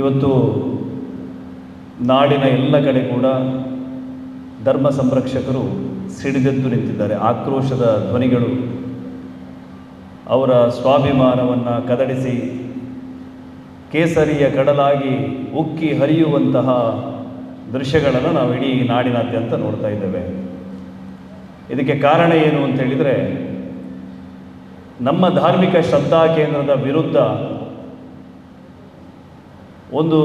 ಇವತ್ತು ನಾಡಿನ ಎಲ್ಲ ಕಡೆ ಕೂಡ ಧರ್ಮ ಸಂರಕ್ಷಕರು ಸಿಡಿದೆದ್ದು ನಿಂತಿದ್ದಾರೆ. ಆಕ್ರೋಶದ ಧ್ವನಿಗಳು ಅವರ ಸ್ವಾಭಿಮಾನವನ್ನು ಕದಡಿಸಿ ಕೇಸರಿಯ ಕಡಲಾಗಿ ಉಕ್ಕಿ ಹರಿಯುವಂತಹ ದೃಶ್ಯಗಳನ್ನು ನಾವು ಇಡೀ ನಾಡಿನಾದ್ಯಂತ ನೋಡ್ತಾ ಇದ್ದೇವೆ. ಇದಕ್ಕೆ ಕಾರಣ ಏನು ಅಂತ ಹೇಳಿದರೆ ನಮ್ಮ ಧಾರ್ಮಿಕ ಶ್ರದ್ಧಾ ಕೇಂದ್ರದ ವಿರುದ್ಧ ಒಂದು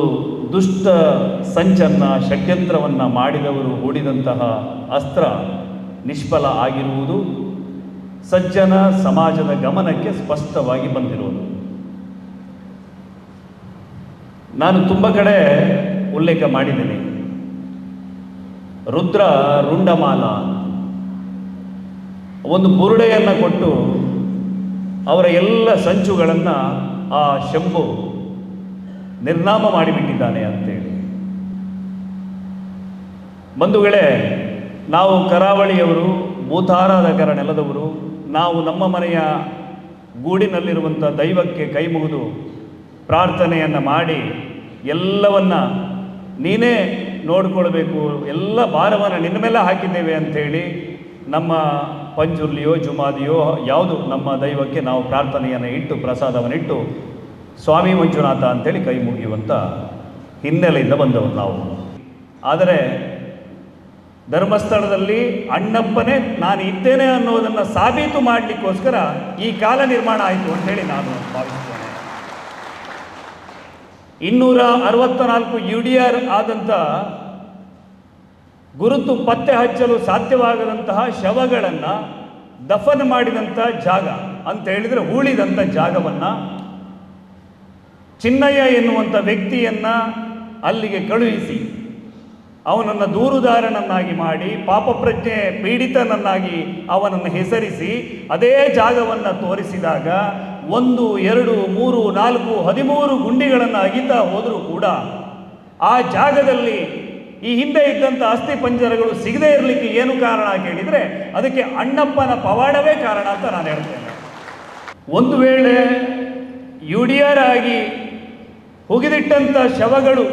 ದುಷ್ಟ ಸಂಚನ್ನ ಷಡ್ಯಂತ್ರವನ್ನು ಮಾಡಿದವರು ಹೂಡಿದಂತಹ ಅಸ್ತ್ರ ನಿಷ್ಫಲ ಆಗಿರುವುದು ಸಜ್ಜನ ಸಮಾಜದ ಗಮನಕ್ಕೆ ಸ್ಪಷ್ಟವಾಗಿ ಬಂದಿರುವುದು. ನಾನು ತುಂಬ ಕಡೆ ಉಲ್ಲೇಖ ಮಾಡಿದ್ದೀನಿ. ರುದ್ರ ರುಂಡಮಾಲ ಒಂದು ಬುರುಡೆಯನ್ನು ಕೊಟ್ಟು ಅವರ ಎಲ್ಲ ಸಂಚುಗಳನ್ನು ಆ ಶಂಭು ನಿರ್ನಾಮ ಮಾಡಿಬಿಟ್ಟಿದ್ದಾನೆ ಅಂತೇಳಿ. ಬಂಧುಗಳೇ ನಾವು ಕರಾವಳಿಯವರು ಭೂತಾರಾಧಕರ ನೆಲದವರು ನಾವು ನಮ್ಮ ಮನೆಯ ಗೂಡಿನಲ್ಲಿರುವಂಥ ದೈವಕ್ಕೆ ಕೈ ಮುಗಿದು ಪ್ರಾರ್ಥನೆಯನ್ನು ಮಾಡಿ ಎಲ್ಲವನ್ನ ನೀನೇ ನೋಡಿಕೊಳ್ಬೇಕು, ಎಲ್ಲ ಭಾರವನ್ನು ನಿನ್ನ ಮೇಲೆ ಹಾಕಿದ್ದೇವೆ ಅಂಥೇಳಿ ನಮ್ಮ ಪಂಜುರ್ಲಿಯೋ, ಜುಮಾದಿಯೋ, ಯಾವುದು ನಮ್ಮ ದೈವಕ್ಕೆ ನಾವು ಪ್ರಾರ್ಥನೆಯನ್ನು ಇಟ್ಟು ಪ್ರಸಾದವನ್ನು ಸ್ವಾಮಿ ಮಂಜುನಾಥ ಅಂತೇಳಿ ಕೈ ಮುಗಿಯುವಂಥ ಹಿನ್ನೆಲೆಯಿಂದ ಬಂದವರು ನಾವು. ಆದರೆ ಧರ್ಮಸ್ಥಳದಲ್ಲಿ ಅಣ್ಣಪ್ಪನೇ ನಾನು ಇದ್ದೇನೆ ಅನ್ನೋದನ್ನು ಸಾಬೀತು ಮಾಡಲಿಕ್ಕೋಸ್ಕರ ಈ ಕಾಲ ನಿರ್ಮಾಣ ಆಯಿತು ಅಂತೇಳಿ ನಾನು ಭಾವಿಸ್ತೇನೆ ಇನ್ನೂರ ಅರವತ್ತ ನಾಲ್ಕು ಯು ಡಿ ಆರ್ ಆದಂಥ ಗುರುತು ಪತ್ತೆ ಹಚ್ಚಲು ಸಾಧ್ಯವಾಗದಂತಹ ಶವಗಳನ್ನು ದಫನ್ ಮಾಡಿದಂಥ ಜಾಗ ಅಂತ ಹೇಳಿದರೆ ಉಳಿದಂಥ ಜಾಗವನ್ನು ಚಿನ್ನಯ್ಯ ಎನ್ನುವಂಥ ವ್ಯಕ್ತಿಯನ್ನ ಅಲ್ಲಿಗೆ ಕಳುಹಿಸಿ, ಅವನನ್ನು ದೂರುದಾರನನ್ನಾಗಿ ಮಾಡಿ ಪಾಪಪ್ರಜ್ಞೆ ಪೀಡಿತನನ್ನಾಗಿ ಅವನನ್ನು ಹೆಸರಿಸಿ, ಅದೇ ಜಾಗವನ್ನು ತೋರಿಸಿದಾಗ ಒಂದು, ಎರಡು, ಮೂರು, ನಾಲ್ಕು, ಹದಿಮೂರು ಗುಂಡಿಗಳನ್ನು ಅಗಿತಾ ಹೋದರೂ ಕೂಡ ಆ ಜಾಗದಲ್ಲಿ ಈ ಹಿಂದೆ ಇದ್ದಂಥ ಅಸ್ಥಿ ಪಂಜರಗಳು ಸಿಗದೇ ಇರಲಿಕ್ಕೆ ಏನು ಕಾರಣ ಕೇಳಿದರೆ ಅದಕ್ಕೆ ಅಣ್ಣಪ್ಪನ ಪವಾಡವೇ ಕಾರಣ ಅಂತ ನಾನು ಹೇಳ್ತೇನೆ. ಒಂದು ವೇಳೆ ಯು ಡಿ ಆರ್ ಆಗಿ ಹುಗಿದಿಟ್ಟಂಥ ಶವಗಳು,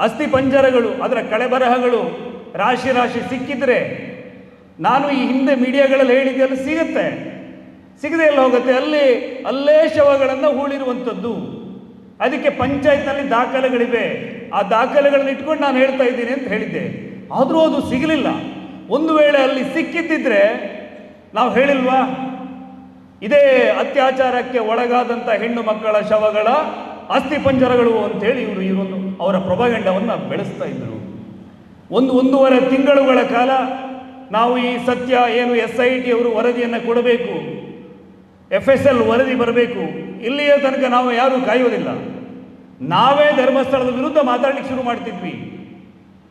ಅಸ್ಥಿ ಪಂಜರಗಳು, ಅದರ ಕಳೆಬರಹಗಳು ರಾಶಿ ರಾಶಿ ಸಿಕ್ಕಿದ್ರೆ ನಾನು ಈ ಹಿಂದೆ ಮೀಡಿಯಾಗಳಲ್ಲಿ ಹೇಳಿದ್ದೆ ಅಲ್ಲಿ ಸಿಗುತ್ತೆ. ಸಿಗದೆ ಎಲ್ಲ ಹೋಗುತ್ತೆ. ಅಲ್ಲಿ, ಅಲ್ಲೇ ಶವಗಳನ್ನು ಹೂಳಿರುವಂಥದ್ದು. ಅದಕ್ಕೆ ಪಂಚಾಯತ್ನಲ್ಲಿ ದಾಖಲೆಗಳಿವೆ. ಆ ದಾಖಲೆಗಳನ್ನು ಇಟ್ಕೊಂಡು ನಾನು ಹೇಳ್ತಾ ಇದ್ದೀನಿ ಅಂತ ಹೇಳಿದ್ದೆ. ಆದರೂ ಅದು ಸಿಗಲಿಲ್ಲ. ಒಂದು ವೇಳೆ ಅಲ್ಲಿ ಸಿಕ್ಕಿದ್ದಿದ್ರೆ ನಾವು ಹೇಳಿಲ್ವಾ? ಇದೇ ಅತ್ಯಾಚಾರಕ್ಕೆ ಒಳಗಾದಂಥ ಹೆಣ್ಣು ಮಕ್ಕಳ ಶವಗಳ ಅಸ್ಥಿ ಪಂಜರಗಳು ಅಂತೇಳಿ ಇವರು ಇವರೊಂದು ಅವರ ಪ್ರಭಾಗಂಡವನ್ನು ಬೆಳೆಸ್ತಾ ಇದ್ದರು ಒಂದು ಒಂದೂವರೆ ತಿಂಗಳುಗಳ ಕಾಲ ನಾವು ಈ ಸತ್ಯ ಏನು ಎಸ್ ಐ ಟಿ ಅವರು ವರದಿಯನ್ನು ಕೊಡಬೇಕು, ಎಫ್ ಎಸ್ ಎಲ್ ವರದಿ ಬರಬೇಕು, ಇಲ್ಲಿಯ ತನಕ ನಾವು ಯಾರೂ ಕಾಯೋದಿಲ್ಲ ನಾವೇ ಧರ್ಮಸ್ಥಳದ ವಿರುದ್ಧ ಮಾತಾಡಲಿಕ್ಕೆ ಶುರು ಮಾಡ್ತಿದ್ವಿ.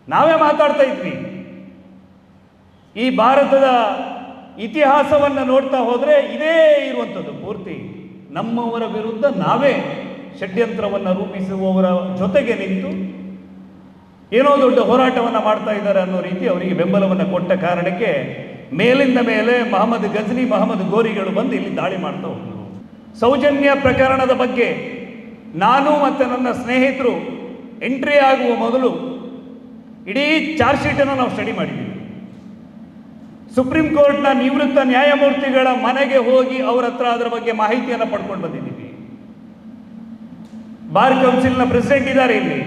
ನಾವೇ ಮಾತಾಡ್ತಾ ಇದ್ವಿ. ಈ ಭಾರತದ ಇತಿಹಾಸವನ್ನು ನೋಡ್ತಾ ಹೋದರೆ ಇದೇ ಇರುವಂಥದ್ದು ಪೂರ್ತಿ. ನಮ್ಮವರ ವಿರುದ್ಧ ನಾವೇ ಷಡ್ಯಂತ್ರವನ್ನು ರೂಪಿಸುವವರ ಜೊತೆಗೆ ನಿಂತು ಏನೋ ದೊಡ್ಡ ಹೋರಾಟವನ್ನು ಮಾಡ್ತಾ ಇದ್ದಾರೆ ಅನ್ನೋ ರೀತಿ ಅವರಿಗೆ ಬೆಂಬಲವನ್ನು ಕೊಟ್ಟ ಕಾರಣಕ್ಕೆ ಮೇಲಿಂದ ಮೇಲೆ ಮಹಮ್ಮದ್ ಗಜ್ನಿ, ಮಹಮ್ಮದ್ ಗೋರಿಗಳು ಬಂದು ಇಲ್ಲಿ ದಾಳಿ ಮಾಡ್ತಾ ಹೋದರು. ಸೌಜನ್ಯ ಪ್ರಕರಣದ ಬಗ್ಗೆ ನಾನು ಮತ್ತು ನನ್ನ ಸ್ನೇಹಿತರು ಎಂಟ್ರಿ ಆಗುವ ಮೊದಲು ಇಡೀ ಚಾರ್ಜ್ ಶೀಟನ್ನು ನಾವು ಸ್ಟಡಿ ಮಾಡಿದ್ದೀವಿ ಸುಪ್ರೀಂ ಕೋರ್ಟ್ನ ನಿವೃತ್ತ ನ್ಯಾಯಮೂರ್ತಿಗಳ ಮನೆಗೆ ಹೋಗಿ ಅವರ ಹತ್ರ ಅದರ ಬಗ್ಗೆ ಮಾಹಿತಿಯನ್ನು ಪಡ್ಕೊಂಡು ಬಂದಿದ್ದೀವಿ. ಬಾರ್ ಕೌನ್ಸಿಲ್ನ ಪ್ರೆಸಿಡೆಂಟ್ ಇದ್ದಾರೆ ಇಲ್ಲಿ.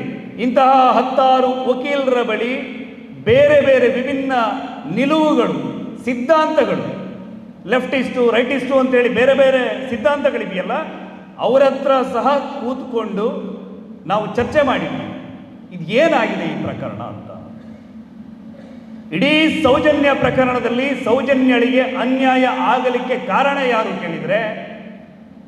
ಇಂತಹ ಹತ್ತಾರು ವಕೀಲರ ಬಳಿ ಬೇರೆ ಬೇರೆ ವಿಭಿನ್ನ ನಿಲುವುಗಳು, ಸಿದ್ಧಾಂತಗಳು, ಲೆಫ್ಟಿಸ್ಟು, ರೈಟಿಸ್ಟು ಅಂತೇಳಿ ಬೇರೆ ಬೇರೆ ಸಿದ್ಧಾಂತಗಳಿದೆಯಲ್ಲ ಅವರ ಹತ್ರ ಸಹ ಕೂತ್ಕೊಂಡು ನಾವು ಚರ್ಚೆ ಮಾಡಿದ್ವಿ. ಇದು ಏನಾಗಿದೆ ಈ ಪ್ರಕರಣ ಅಂತ. ಇಡೀ ಸೌಜನ್ಯ ಪ್ರಕರಣದಲ್ಲಿ ಸೌಜನ್ಯಳಿಗೆ ಅನ್ಯಾಯ ಆಗಲಿಕ್ಕೆ ಕಾರಣ ಯಾರು ಕೇಳಿದರೆ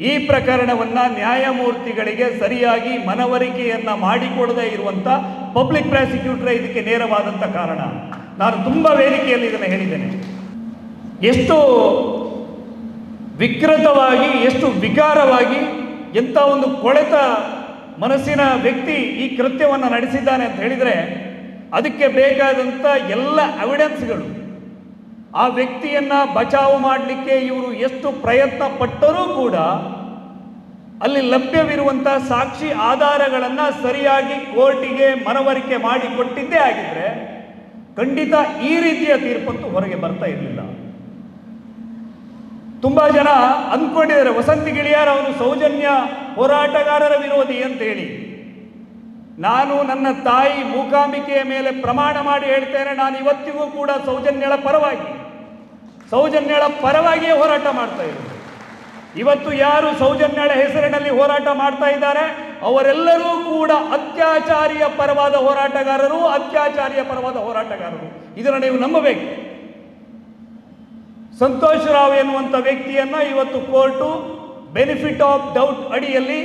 ಈ ಪ್ರಕರಣವನ್ನು ನ್ಯಾಯಮೂರ್ತಿಗಳಿಗೆ ಸರಿಯಾಗಿ ಮನವರಿಕೆಯನ್ನ ಮಾಡಿಕೊಡದೇ ಇರುವಂತ ಪಬ್ಲಿಕ್ ಪ್ರಾಸಿಕ್ಯೂಟರ್ ಇದಕ್ಕೆ ನೇರವಾದಂಥ ಕಾರಣ. ನಾನು ತುಂಬ ವೇದಿಕೆಯಲ್ಲಿ ಇದನ್ನು ಹೇಳಿದ್ದೇನೆ. ಎಷ್ಟು ವಿಕೃತವಾಗಿ, ಎಷ್ಟು ವಿಕಾರವಾಗಿ ಎಂಥ ಒಂದು ಕೊಳೆತ ಮನಸ್ಸಿನ ವ್ಯಕ್ತಿ ಈ ಕೃತ್ಯವನ್ನು ನಡೆಸಿದ್ದಾನೆ ಅಂತ ಹೇಳಿದರೆ ಅದಕ್ಕೆ ಬೇಕಾದಂಥ ಎಲ್ಲ ಎವಿಡೆನ್ಸ್ಗಳು ಆ ವ್ಯಕ್ತಿಯನ್ನ ಬಚಾವು ಮಾಡಲಿಕ್ಕೆ ಇವರು ಎಷ್ಟು ಪ್ರಯತ್ನ ಪಟ್ಟರೂ ಕೂಡ ಅಲ್ಲಿ ಲಭ್ಯವಿರುವಂತಹ ಸಾಕ್ಷಿ ಆಧಾರಗಳನ್ನು ಸರಿಯಾಗಿ ಕೋರ್ಟಿಗೆ ಮನವರಿಕೆ ಮಾಡಿಕೊಟ್ಟಿದ್ದೇ ಆಗಿದ್ರೆ ಖಂಡಿತ ಈ ರೀತಿಯ ತೀರ್ಪಂತೂ ಹೊರಗೆ ಬರ್ತಾ ಇರಲಿಲ್ಲ. ತುಂಬಾ ಜನ ಅಂದ್ಕೊಂಡಿದ್ದಾರೆ ವಸಂತಿ ಗಿಳಿಯಾರ್ ಅವರು ಸೌಜನ್ಯ ಹೋರಾಟಗಾರರ ವಿರೋಧಿ ಅಂತ ಹೇಳಿ ನಾನು ನನ್ನ ತಾಯಿ ಮೂಕಾಂಬಿಕೆಯ ಮೇಲೆ ಪ್ರಮಾಣ ಮಾಡಿ ಹೇಳ್ತೇನೆ ನಾನು ಇವತ್ತಿಗೂ ಕೂಡ ಸೌಜನ್ಯಳ ಪರವಾಗಿ. ಸೌಜನ್ಯಳ ಪರವಾಗಿಯೇ ಹೋರಾಟ ಮಾಡ್ತಾ ಇದ್ದಾರೆ. ಇವತ್ತು ಯಾರು ಸೌಜನ್ಯಳ ಹೆಸರಿನಲ್ಲಿ ಹೋರಾಟ ಮಾಡ್ತಾ ಇದ್ದಾರೆ? ಅವರೆಲ್ಲರೂ ಕೂಡ ಅತ್ಯಾಚಾರಿಯ ಪರವಾದ ಹೋರಾಟಗಾರರು, ಅತ್ಯಾಚಾರಿಯ ಪರವಾದ ಹೋರಾಟಗಾರರು. ಇದನ್ನು ನೀವು ನಂಬಬೇಕು. ಸಂತೋಷ್ ರಾವ್ ಎನ್ನುವಂಥ ವ್ಯಕ್ತಿಯನ್ನು ಇವತ್ತು ಕೋರ್ಟು ಬೆನಿಫಿಟ್ ಆಫ್ ಡೌಟ್ ಅಡಿಯಲ್ಲಿ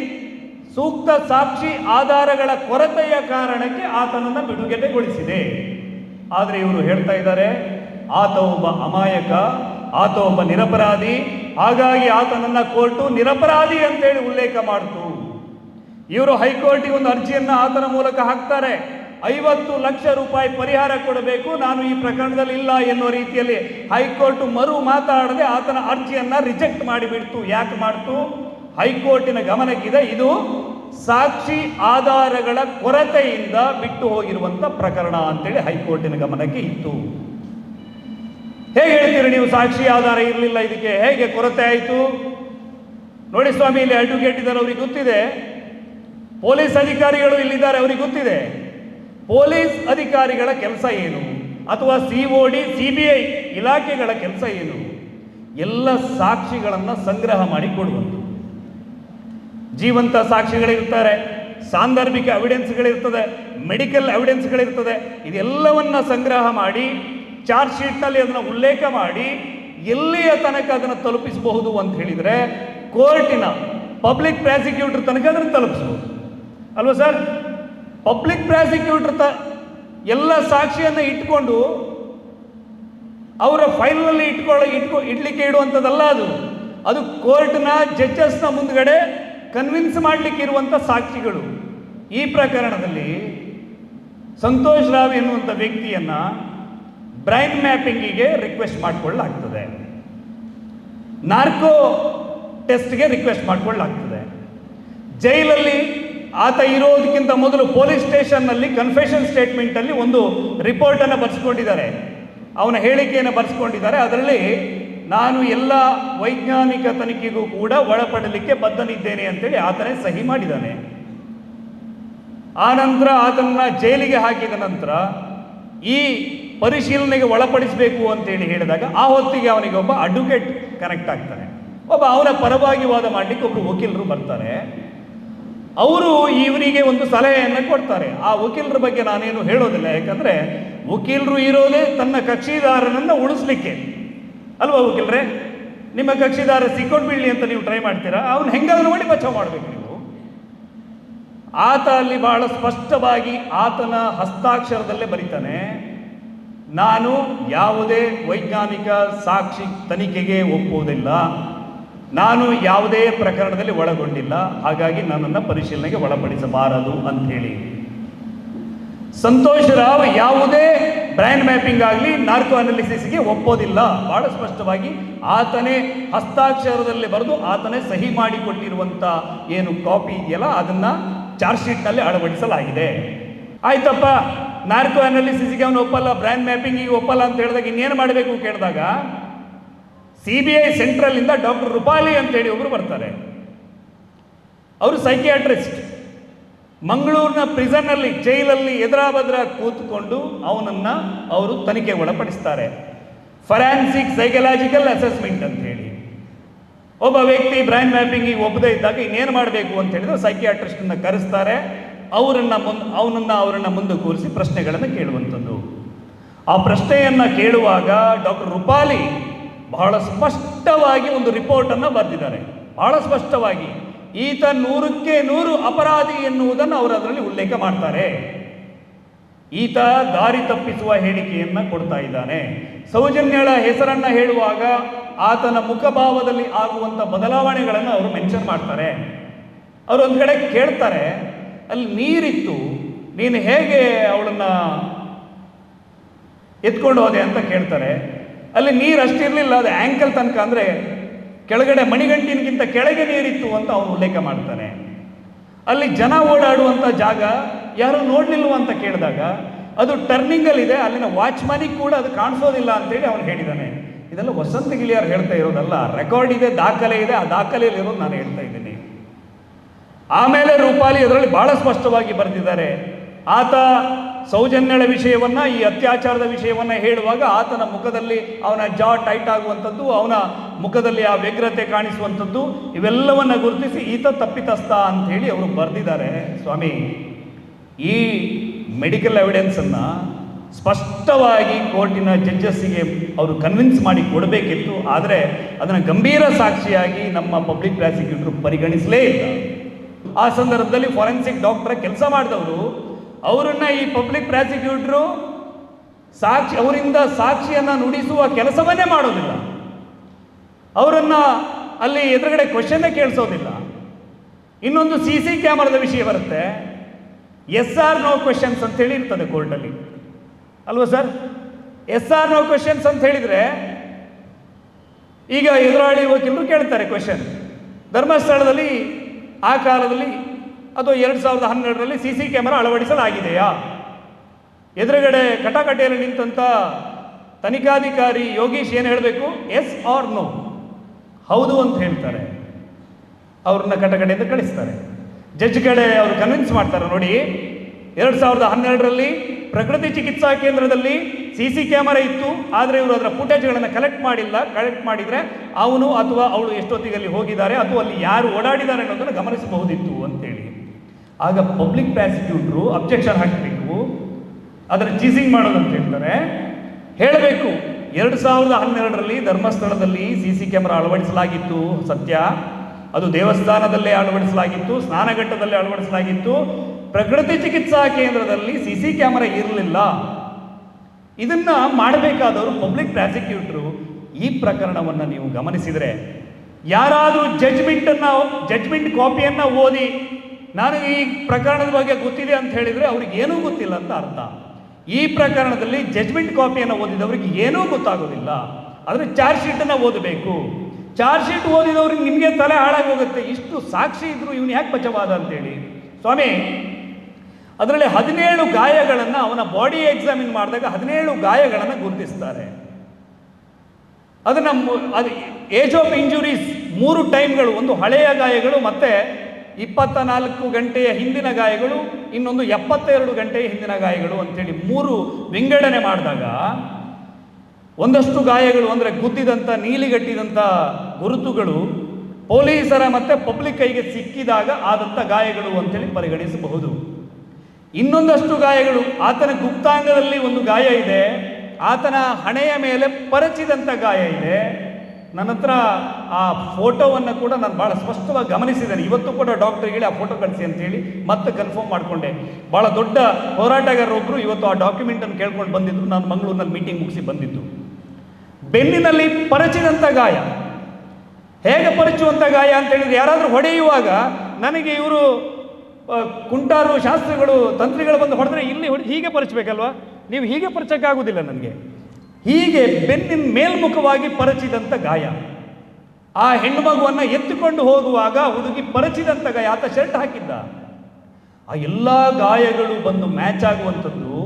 ಸೂಕ್ತ ಸಾಕ್ಷಿ ಆಧಾರಗಳ ಕೊರತೆಯ ಕಾರಣಕ್ಕೆ ಆತನನ್ನು ಬಿಡುಗಡೆಗೊಳಿಸಿದೆ. ಆದರೆ ಇವರು ಹೇಳ್ತಾ ಇದ್ದಾರೆ ಆತ ಒಬ್ಬ ಅಮಾಯಕ, ಆತ ಒಬ್ಬ ನಿರಪರಾಧಿ, ಹಾಗಾಗಿ ಆತನನ್ನ ಕೋರ್ಟು ನಿರಪರಾಧಿ ಅಂತೇಳಿ ಉಲ್ಲೇಖ ಮಾಡ್ತು. ಇವರು ಹೈಕೋರ್ಟಿಗೆ ಒಂದು ಅರ್ಜಿಯನ್ನ ಆತನ ಮೂಲಕ ಹಾಕ್ತಾರೆ. ಐವತ್ತು ಲಕ್ಷ ರೂಪಾಯಿ ಪರಿಹಾರ ಕೊಡಬೇಕು. ನಾನು ಈ ಪ್ರಕರಣದಲ್ಲಿ ಇಲ್ಲ ಎನ್ನುವ ರೀತಿಯಲ್ಲಿ ಹೈಕೋರ್ಟ್ ಮರು ಮಾತಾಡದೆ ಆತನ ಅರ್ಜಿಯನ್ನ ರಿಜೆಕ್ಟ್ ಮಾಡಿಬಿಡ್ತು. ಯಾಕೆ ಮಾಡ್ತು? ಹೈಕೋರ್ಟಿನ ಗಮನಕ್ಕಿದೆ. ಇದು ಸಾಕ್ಷಿ ಆಧಾರಗಳ ಕೊರತೆಯಿಂದ ಬಿಟ್ಟು ಹೋಗಿರುವಂತ ಪ್ರಕರಣ ಅಂತೇಳಿ ಹೈಕೋರ್ಟಿನ ಗಮನಕ್ಕೆ ಇತ್ತು. ಹೇಗೆ ಹೇಳ್ತೀರಿ ನೀವು ಸಾಕ್ಷಿ ಆಧಾರ ಇರಲಿಲ್ಲ ಇದಕ್ಕೆ? ಹೇಗೆ ಕೊರತೆ ಆಯಿತು? ನೋಡಿ ಸ್ವಾಮಿ, ಇಲ್ಲಿ ಅಡ್ವೊಕೇಟ್ ಇದ್ದಾರೆ, ಅವ್ರಿಗೆ ಗೊತ್ತಿದೆ. ಪೊಲೀಸ್ ಅಧಿಕಾರಿಗಳು ಇಲ್ಲಿದ್ದಾರೆ, ಅವ್ರಿಗೆ ಗೊತ್ತಿದೆ. ಪೊಲೀಸ್ ಅಧಿಕಾರಿಗಳ ಕೆಲಸ ಏನು? ಅಥವಾ C O D C B I ಇಲಾಖೆಗಳ ಕೆಲಸ ಏನು? ಎಲ್ಲ ಸಾಕ್ಷಿಗಳನ್ನು ಸಂಗ್ರಹ ಮಾಡಿ ಕೊಡುವಂಥದ್ದು. ಜೀವಂತ ಸಾಕ್ಷಿಗಳಿರ್ತಾರೆ, ಸಾಂದರ್ಭಿಕ ಎವಿಡೆನ್ಸ್ಗಳಿರ್ತದೆ ಮೆಡಿಕಲ್ ಎವಿಡೆನ್ಸ್ಗಳಿರ್ತದೆ ಇದೆಲ್ಲವನ್ನ ಸಂಗ್ರಹ ಮಾಡಿ ಚಾರ್ಜ್ ಶೀಟ್ನಲ್ಲಿ ಅದನ್ನು ಉಲ್ಲೇಖ ಮಾಡಿ ಎಲ್ಲಿಯ ತನಕ ಅದನ್ನು ತಲುಪಿಸಬಹುದು ಅಂತ ಹೇಳಿದರೆ ಕೋರ್ಟಿನ ಪಬ್ಲಿಕ್ ಪ್ರಾಸಿಕ್ಯೂಟರ್ ತನಕ ಅದನ್ನು ತಲುಪಿಸಬಹುದು. ಅಲ್ವಾ ಸರ್? ಪಬ್ಲಿಕ್ ಪ್ರಾಸಿಕ್ಯೂಟರ್ ತ ಎಲ್ಲ ಸಾಕ್ಷಿಯನ್ನು ಇಟ್ಕೊಂಡು ಅವರ ಫೈಲ್ನಲ್ಲಿ ಇಟ್ಕೊಳ್ಳ ಇಟ್ಕೊ ಇಡ್ಲಿಕ್ಕೆ ಇಡುವಂಥದ್ದಲ್ಲ ಅದು. ಅದು ಕೋರ್ಟ್ನ ಜಡ್ಜಸ್ನ ಮುಂದ್ಗಡೆ ಕನ್ವಿನ್ಸ್ ಮಾಡಲಿಕ್ಕೆ ಇರುವಂಥ ಸಾಕ್ಷಿಗಳು. ಈ ಪ್ರಕರಣದಲ್ಲಿ ಸಂತೋಷ್ ರಾವ್ ಎನ್ನುವಂಥ ವ್ಯಕ್ತಿಯನ್ನ ಬ್ರೈನ್ ಮ್ಯಾಪಿಂಗಿಗೆ ರಿಕ್ವೆಸ್ಟ್ ಮಾಡಿಕೊಳ್ಳಲಾಗ್ತದೆ. ನಾರ್ಕೋ ಟೆಸ್ಟ್ಗೆ ರಿಕ್ವೆಸ್ಟ್ ಮಾಡಿಕೊಳ್ಳಲಾಗ್ತದೆ. ಜೈಲಲ್ಲಿ ಆತ ಇರೋದಕ್ಕಿಂತ ಮೊದಲು ಪೊಲೀಸ್ ಸ್ಟೇಷನ್ನಲ್ಲಿ ಕನ್ಫೆಷನ್ ಸ್ಟೇಟ್ಮೆಂಟಲ್ಲಿ ಒಂದು ರಿಪೋರ್ಟನ್ನು ಬರೆಸ್ಕೊಂಡಿದ್ದಾರೆ. ಅವನ ಹೇಳಿಕೆಯನ್ನು ಬರೆಸ್ಕೊಂಡಿದ್ದಾರೆ. ಅದರಲ್ಲಿ ನಾನು ಎಲ್ಲ ವೈಜ್ಞಾನಿಕ ತನಿಖೆಗೂ ಕೂಡ ಒಳಪಡಲಿಕ್ಕೆ ಬದ್ಧನಿದ್ದೇನೆ ಅಂತೇಳಿ ಆತನೇ ಸಹಿ ಮಾಡಿದ್ದಾನೆ. ಆ ನಂತರ ಆತನ ಜೈಲಿಗೆ ಹಾಕಿದ ನಂತರ ಈ ಪರಿಶೀಲನೆಗೆ ಒಳಪಡಿಸಬೇಕು ಅಂತೇಳಿ ಹೇಳಿದಾಗ ಆ ಹೊತ್ತಿಗೆ ಅವನಿಗೆ ಒಬ್ಬ ಅಡ್ವೊಕೇಟ್ ಕನೆಕ್ಟ್ ಆಗ್ತಾನೆ. ಒಬ್ಬ ಅವನ ಪರವಾಗಿ ವಾದ ಮಾಡಲಿಕ್ಕೆ ಒಬ್ಬರು ವಕೀಲರು ಬರ್ತಾರೆ. ಅವರು ಇವರಿಗೆ ಒಂದು ಸಲಹೆಯನ್ನು ಕೊಡ್ತಾರೆ. ಆ ವಕೀಲರ ಬಗ್ಗೆ ನಾನೇನು ಹೇಳೋದಿಲ್ಲ, ಯಾಕಂದ್ರೆ ವಕೀಲರು ಇರೋದೇ ತನ್ನ ಕಕ್ಷಿದಾರನನ್ನು ಉಳಿಸ್ಲಿಕ್ಕೆ. ಅಲ್ವಾ ವಕೀಲರೇ? ನಿಮ್ಮ ಕಕ್ಷಿದಾರ ಸಿಕ್ಕೊಂಡು ಬೀಳಲಿ ಅಂತ ನೀವು ಟ್ರೈ ಮಾಡ್ತೀರಾ? ಅವ್ನು ಹೆಂಗಾದ್ರೂ ಮಾಡಿ ಬಚಾವ್ ಮಾಡಬೇಕು ನೀವು. ಆತ ಅಲ್ಲಿ ಬಹಳ ಸ್ಪಷ್ಟವಾಗಿ ಆತನ ಹಸ್ತಾಕ್ಷರದಲ್ಲೇ ಬರೀತಾನೆ. ನಾನು ಯಾವುದೇ ವೈಜ್ಞಾನಿಕ ಸಾಕ್ಷಿ ತನಿಖೆಗೆ ಒಪ್ಪುವುದಿಲ್ಲ. ನಾನು ಯಾವುದೇ ಪ್ರಕರಣದಲ್ಲಿ ಒಳಗೊಂಡಿಲ್ಲ. ಹಾಗಾಗಿ ನನ್ನನ್ನು ಪರಿಶೀಲನೆಗೆ ಒಳಪಡಿಸಬಾರದು ಅಂತ ಹೇಳಿ ಸಂತೋಷ್ ರಾವ್ ಯಾವುದೇ ಬ್ರ್ಯಾಂಡ್ ಮ್ಯಾಪಿಂಗ್ ಆಗಲಿ ನಾರ್ಕೋ ಅನಾಲಿಸಿಸ್ಗೆ ಒಪ್ಪೋದಿಲ್ಲ. ಬಹಳ ಸ್ಪಷ್ಟವಾಗಿ ಆತನೇ ಹಸ್ತಾಕ್ಷರದಲ್ಲಿ ಬರೆದು ಆತನೇ ಸಹಿ ಮಾಡಿಕೊಟ್ಟಿರುವಂಥ ಏನು ಕಾಪಿ ಇದೆಯಲ್ಲ, ಅದನ್ನ ಚಾರ್ಜ್ ಶೀಟ್ನಲ್ಲಿ ಅಳವಡಿಸಲಾಗಿದೆ. ಆಯ್ತಪ್ಪ. ನಾರ್ಕೋ ಅನಾಲಿಸಿಸ್ಗೆ ಅವನು ಒಪ್ಪಲ್ಲ ಬ್ರ್ಯಾಂಡ್ ಮ್ಯಾಪಿಂಗಿಗೆ ಒಪ್ಪಲ್ಲ ಅಂತ ಹೇಳಿದಾಗ ಇನ್ನೇನು ಮಾಡಬೇಕು ಕೇಳಿದಾಗ ಸಿ ಬಿ ಐ ಸೆಂಟ್ರಲ್ಲಿಂದ ಡಾಕ್ಟರ್ ರೂಪಾಲಿ ಅಂತೇಳಿ ಒಬ್ಬರು ಬರ್ತಾರೆ. ಅವರು ಸೈಕಿಯಾಟ್ರಿಸ್ಟ್ ಮಂಗಳೂರಿನ ಪ್ರಿಸನ್ನಲ್ಲಿ ಜೈಲಲ್ಲಿ ಎದುರಾಬದ್ರ ಕೂತ್ಕೊಂಡು ಅವನನ್ನ ಅವರು ತನಿಖೆ ಒಳಪಡಿಸ್ತಾರೆ. ಫರಾನ್ಸಿಕ್ ಸೈಕಲಾಜಿಕಲ್ ಅಸೆಸ್ಮೆಂಟ್ ಅಂತ ಹೇಳಿ. ಒಬ್ಬ ವ್ಯಕ್ತಿ ಬ್ರೈನ್ ಮ್ಯಾಪಿಂಗಿಗೆ ಒಪ್ಪದೇ ಇದ್ದಾಗ ಇನ್ನೇನು ಮಾಡಬೇಕು ಅಂತ ಹೇಳಿದ್ರೆ ಸೈಕಿಯಾಟ್ರಿಸ್ಟನ್ನು ಕರೆಸ್ತಾರೆ. ಅವರನ್ನ ಮುಂದೆ, ಅವನನ್ನ ಅವರನ್ನ ಮುಂದೆ ಕೂರಿಸಿ ಪ್ರಶ್ನೆಗಳನ್ನು ಕೇಳುವಂಥದ್ದು. ಆ ಪ್ರಶ್ನೆಯನ್ನ ಕೇಳುವಾಗ ಡಾಕ್ಟರ್ ರೂಪಾಲಿ ಬಹಳ ಸ್ಪಷ್ಟವಾಗಿ ಒಂದು ರಿಪೋರ್ಟನ್ನು ಬರೆದಿದ್ದಾರೆ. ಬಹಳ ಸ್ಪಷ್ಟವಾಗಿ, ಈತ ನೂರಕ್ಕೆ ನೂರು ಅಪರಾಧಿ ಎನ್ನುವುದನ್ನು ಅವರು ಅದರಲ್ಲಿ ಉಲ್ಲೇಖ ಮಾಡ್ತಾರೆ. ಈತ ದಾರಿ ತಪ್ಪಿಸುವ ಹೇಳಿಕೆಯನ್ನ ಕೊಡ್ತಾ ಇದ್ದಾನೆ. ಸೌಜನ್ಯಳ ಹೆಸರನ್ನ ಹೇಳುವಾಗ ಆತನ ಮುಖಭಾವದಲ್ಲಿ ಆಗುವಂಥ ಬದಲಾವಣೆಗಳನ್ನು ಅವರು ಮೆನ್ಷನ್ ಮಾಡ್ತಾರೆ. ಅವರು ಒಂದು ಕಡೆ ಕೇಳ್ತಾರೆ ಅಲ್ಲಿ ನೀರಿತ್ತು. ನೀನು ಹೇಗೆ ಅವಳನ್ನ ಎತ್ಕೊಂಡು ಹೋದೆ ಅಂತ ಕೇಳ್ತಾರೆ. ಅಲ್ಲಿ ನೀರು ಅಷ್ಟಿರಲಿಲ್ಲ, ಅದು ಆ್ಯಂಕಲ್ ತನಕ ಅಂದರೆ ಕೆಳಗಡೆ ಮಣಿಗಂಟಿನಗಿಂತ ಕೆಳಗೆ ನೀರಿತ್ತು ಅಂತ ಅವನು ಉಲ್ಲೇಖ ಮಾಡ್ತಾನೆ. ಅಲ್ಲಿ ಜನ ಓಡಾಡುವಂಥ ಜಾಗ ಯಾರು ನೋಡ್ಲಿಲ್ವ ಅಂತ ಕೇಳಿದಾಗ ಅದು ಟರ್ನಿಂಗಲ್ಲಿ ಇದೆ, ಅಲ್ಲಿನ ವಾಚ್ಮನಿಗೆ ಕೂಡ ಅದು ಕಾಣಿಸೋದಿಲ್ಲ ಅಂತೇಳಿ ಅವನು ಹೇಳಿದ್ದಾನೆ ಇದೆಲ್ಲ ವಸಂತ ಗಿಳಿಯಾರ್ ಹೇಳ್ತಾ ಇರೋದಲ್ಲ ರೆಕಾರ್ಡ್ ಇದೆ, ದಾಖಲೆ ಇದೆ, ಆ ದಾಖಲೆಯಲ್ಲಿರೋದು ನಾನು ಹೇಳ್ತಾ ಇದ್ದೀನಿ. ಆಮೇಲೆ ರೂಪಾಲಿ ಅದರಲ್ಲಿ ಬಹಳ ಸ್ಪಷ್ಟವಾಗಿ ಬರೆದಿದ್ದಾರೆ. ಆತ ಸೌಜನ್ಯಳ ವಿಷಯವನ್ನ, ಈ ಅತ್ಯಾಚಾರದ ವಿಷಯವನ್ನ ಹೇಳುವಾಗ ಆತನ ಮುಖದಲ್ಲಿ ಅವನ ಜಾ ಟೈಟ್ ಆಗುವಂಥದ್ದು, ಅವನ ಮುಖದಲ್ಲಿ ಆ ವ್ಯಗ್ರತೆ ಕಾಣಿಸುವಂಥದ್ದು, ಇವೆಲ್ಲವನ್ನ ಗುರುತಿಸಿ ಈತ ತಪ್ಪಿತಸ್ಥ ಅಂತ ಹೇಳಿ ಅವರು ಬರೆದಿದ್ದಾರೆ. ಸ್ವಾಮಿ, ಈ ಮೆಡಿಕಲ್ ಎವಿಡೆನ್ಸನ್ನು ಸ್ಪಷ್ಟವಾಗಿ ಕೋರ್ಟಿನ ಜಡ್ಜಸ್ಸಿಗೆ ಅವರು ಕನ್ವಿನ್ಸ್ ಮಾಡಿ ಕೊಡಬೇಕಿತ್ತು, ಆದರೆ ಅದನ್ನು ಗಂಭೀರ ಸಾಕ್ಷಿಯಾಗಿ ನಮ್ಮ ಪಬ್ಲಿಕ್ ಪ್ರಾಸಿಕ್ಯೂಟರ್ ಪರಿಗಣಿಸಲೇ ಇಲ್ಲ. ಆ ಸಂದರ್ಭದಲ್ಲಿ ಫಾರೆನ್ಸಿಕ್ ಡಾಕ್ಟರ್ ಕೆಲಸ ಮಾಡಿದವರು, ಅವರನ್ನ ಈ ಪಬ್ಲಿಕ್ ಪ್ರಾಸಿಕ್ಯೂಟ್ರು ಸಾಕ್ಷಿ, ಅವರಿಂದ ಸಾಕ್ಷಿಯನ್ನು ನುಡಿಸುವ ಕೆಲಸವನ್ನೇ ಮಾಡೋದಿಲ್ಲ. ಅವರನ್ನ ಅಲ್ಲಿ ಎದುರುಗಡೆ ಕ್ವಶನ್ನೇ ಕೇಳಿಸೋದಿಲ್ಲ. ಇನ್ನೊಂದು ಸಿ ಸಿ ಕ್ಯಾಮರಾದ ವಿಷಯ ಬರುತ್ತೆ. ಎಸ್ ಆರ್ ನೋ ಕ್ವಶನ್ಸ್ ಅಂತ ಹೇಳಿ ಇರ್ತದೆ ಕೋರ್ಟಲ್ಲಿ ಅಲ್ವಾ sir yes are no questions ಅಂತ ಹೇಳಿದರೆ, ಈಗ ಎದುರಾಳಿ ವಕೀಲರು ಕೇಳ್ತಾರೆ ಕ್ವಶನ್ ಧರ್ಮಸ್ಥಳದಲ್ಲಿ ಆ ಕಾಲದಲ್ಲಿ ಅಥವಾ ಎರಡು ಸಾವಿರದ ಹನ್ನೆರಡರಲ್ಲಿ ಸಿ ಸಿ ಕ್ಯಾಮೆರಾ ಅಳವಡಿಸಲಾಗಿದೆಯಾ? ಎದುರುಗಡೆ ಕಟಾಕಟೆಯಲ್ಲಿ ನಿಂತಂಥ ತನಿಖಾಧಿಕಾರಿ ಯೋಗೀಶ್ ಏನು ಹೇಳಬೇಕು? ಎಸ್ ಆರ್ ನೋ ಹೌದು ಅಂತ ಹೇಳ್ತಾರೆ. ಅವ್ರನ್ನ ಕಟಕಡೆಯಿಂದ ಕಳಿಸ್ತಾರೆ. ಜಡ್ಜ್ ಕಡೆ ಅವರು ಕನ್ವಿನ್ಸ್ ಮಾಡ್ತಾರೆ ನೋಡಿ. ಎರಡು ಸಾವಿರದ ಹನ್ನೆರಡರಲ್ಲಿ ಪ್ರಕೃತಿ ಚಿಕಿತ್ಸಾ ಕೇಂದ್ರದಲ್ಲಿ ಸಿ ಸಿ ಕ್ಯಾಮರಾ ಇತ್ತು, ಆದರೆ ಇವರು ಅದರ ಫುಟೇಜ್ಗಳನ್ನು ಕಲೆಕ್ಟ್ ಮಾಡಿಲ್ಲ. ಕಲೆಕ್ಟ್ ಮಾಡಿದರೆ ಅವನು ಅಥವಾ ಅವಳು ಎಷ್ಟೊತ್ತಿಗೆ ಅಲ್ಲಿ ಹೋಗಿದ್ದಾರೆ, ಅಥವಾ ಅಲ್ಲಿ ಯಾರು ಓಡಾಡಿದ್ದಾರೆ ಅನ್ನೋದನ್ನು ಗಮನಿಸಬಹುದಿತ್ತು ಅಂತೇಳಿ. ಆಗ ಪಬ್ಲಿಕ್ ಪ್ರಾಸಿಕ್ಯೂಟ್ರು ಅಬ್ಜೆಕ್ಷನ್ ಹಾಕಬೇಕು. ಅದರ ಚೀಸಿಂಗ್ ಮಾಡೋದು ಅಂತ ಹೇಳ್ತಾರೆ. ಹೇಳಬೇಕು, ಎರಡು ಸಾವಿರದ ಹನ್ನೆರಡರಲ್ಲಿ ಧರ್ಮಸ್ಥಳದಲ್ಲಿ ಸಿ ಸಿ ಕ್ಯಾಮರಾ ಅಳವಡಿಸಲಾಗಿತ್ತು, ಸತ್ಯ. ಅದು ದೇವಸ್ಥಾನದಲ್ಲೇ ಅಳವಡಿಸಲಾಗಿತ್ತು, ಸ್ನಾನಘಟ್ಟದಲ್ಲೇ ಅಳವಡಿಸಲಾಗಿತ್ತು. ಪ್ರಕೃತಿ ಚಿಕಿತ್ಸಾ ಕೇಂದ್ರದಲ್ಲಿ ಸಿ ಸಿ ಕ್ಯಾಮರಾ ಇರಲಿಲ್ಲ. ಇದನ್ನ ಮಾಡಬೇಕಾದವರು ಪಬ್ಲಿಕ್ ಪ್ರಾಸಿಕ್ಯೂಟರು ಈ ಪ್ರಕರಣವನ್ನು ನೀವು ಗಮನಿಸಿದರೆ, ಯಾರಾದರೂ ಜಜ್ಮೆಂಟನ್ನು ಜಜ್ಮೆಂಟ್ ಕಾಪಿಯನ್ನು ಓದಿ, ನಾನು ಈ ಪ್ರಕರಣದ ಬಗ್ಗೆ ಗೊತ್ತಿದೆ ಅಂತ ಹೇಳಿದರೆ ಅವ್ರಿಗೆ ಏನೂ ಗೊತ್ತಿಲ್ಲ ಅಂತ ಅರ್ಥ. ಈ ಪ್ರಕರಣದಲ್ಲಿ ಜಜ್ಮೆಂಟ್ ಕಾಪಿಯನ್ನು ಓದಿದವರಿಗೆ ಏನೂ ಗೊತ್ತಾಗೋದಿಲ್ಲ. ಆದರೆ ಚಾರ್ಜ್ ಶೀಟನ್ನು ಓದಬೇಕು. ಚಾರ್ಜ್ ಶೀಟ್ ಓದಿದವ್ರಿಗೆ ನಿಮಗೆ ತಲೆ ಹಾಳಾಗಿ ಹೋಗುತ್ತೆ. ಇಷ್ಟು ಸಾಕ್ಷಿ ಇದ್ರು ಇವನು ಯಾಕೆ ಬಚವಾದ ಅಂತೇಳಿ. ಸ್ವಾಮಿ ಅದರಲ್ಲಿ ಹದಿನೇಳು ಗಾಯಗಳನ್ನು ಅವನ ಬಾಡಿ ಎಕ್ಸಾಮಿನ್ ಮಾಡಿದಾಗ ಹದಿನೇಳು ಗಾಯಗಳನ್ನು ಗುರುತಿಸ್ತಾರೆ. ಅದನ್ನು ಅದು ಏಜ್ ಆಫ್ ಇಂಜುರೀಸ್ ಮೂರು ಟೈಮ್ಗಳು ಒಂದು ಹಳೆಯ ಗಾಯಗಳು ಮತ್ತೆ ಇಪ್ಪತ್ತ ನಾಲ್ಕು ಗಂಟೆಯ ಹಿಂದಿನ ಗಾಯಗಳು, ಇನ್ನೊಂದು ಎಪ್ಪತ್ತೆರಡು ಗಂಟೆಯ ಹಿಂದಿನ ಗಾಯಗಳು ಅಂತೇಳಿ ಮೂರು ವಿಂಗಡಣೆ ಮಾಡಿದಾಗ ಒಂದಷ್ಟು ಗಾಯಗಳು ಅಂದರೆ ಗುದ್ದಿದಂಥ ನೀಲಿಗಟ್ಟಿದಂಥ ಗುರುತುಗಳು ಪೊಲೀಸರ ಮತ್ತು ಪಬ್ಲಿಕ್ ಕೈಗೆ ಸಿಕ್ಕಿದಾಗ ಆದಂಥ ಗಾಯಗಳು ಅಂತೇಳಿ ಪರಿಗಣಿಸಬಹುದು. ಇನ್ನೊಂದಷ್ಟು ಗಾಯಗಳು. ಆತನ ಗುಪ್ತಾಂಗದಲ್ಲಿ ಒಂದು ಗಾಯ ಇದೆ. ಆತನ ಹಣೆಯ ಮೇಲೆ ಪರಚಿದಂಥ ಗಾಯ ಇದೆ. ನನ್ನ ಹತ್ರ ಆ ಫೋಟೋವನ್ನು ಕೂಡ ನಾನು ಭಾಳ ಸ್ಪಷ್ಟವಾಗಿ ಗಮನಿಸಿದ್ದೇನೆ. ಇವತ್ತು ಕೂಡ ಡಾಕ್ಟರ್ಗೆ ಹೇಳಿ ಆ ಫೋಟೋ ಕಳಿಸಿ ಅಂತೇಳಿ ಮತ್ತೆ ಕನ್ಫರ್ಮ್ ಮಾಡಿಕೊಂಡೆ. ಭಾಳ ದೊಡ್ಡ ಹೋರಾಟಗಾರರೊಬ್ಬರು ಇವತ್ತು ಆ ಡಾಕ್ಯುಮೆಂಟನ್ನು ಕೇಳ್ಕೊಂಡು ಬಂದಿದ್ದರು ನಾನು ಮಂಗಳೂರಿನಲ್ಲಿ ಮೀಟಿಂಗ್ ಮುಗಿಸಿ ಬಂದಿದ್ದು. ಬೆನ್ನಿನಲ್ಲಿ ಪರಚಿದಂಥ ಗಾಯ. ಹೇಗೆ ಪರಚುವಂಥ ಗಾಯ ಅಂತ ಹೇಳಿದ್ರೆ ಯಾರಾದರೂ ಹೊಡೆಯುವಾಗ ನನಗೆ ಇವರು ಕುಂಟಾರು ಶಾಸ್ತ್ರಿಗಳು, ತಂತ್ರಿಗಳು ಬಂದು ಹೊಡೆದ್ರೆ ಇಲ್ಲಿ ಹೀಗೆ ಪರಿಚಬೇಕಲ್ವಾ ನೀವು ಹೀಗೆ ಪರಚಕ್ಕಾಗುವುದಿಲ್ಲ ನನಗೆ. ಹೀಗೆ ಬೆನ್ನಿನ ಮೇಲ್ಮುಖವಾಗಿ ಪರಚಿದಂಥ ಗಾಯ. ಆ ಹೆಣ್ಣು ಮಗುವನ್ನು ಎತ್ತಿಕೊಂಡು ಹೋಗುವಾಗ ಹುಡುಗಿ ಪರಚಿದಂಥ ಗಾಯ. ಆತ ಶರ್ಟ್ ಹಾಕಿದ್ದ. ಆ ಎಲ್ಲ ಗಾಯಗಳು ಬಂದು ಮ್ಯಾಚ್ ಆಗುವಂಥದ್ದು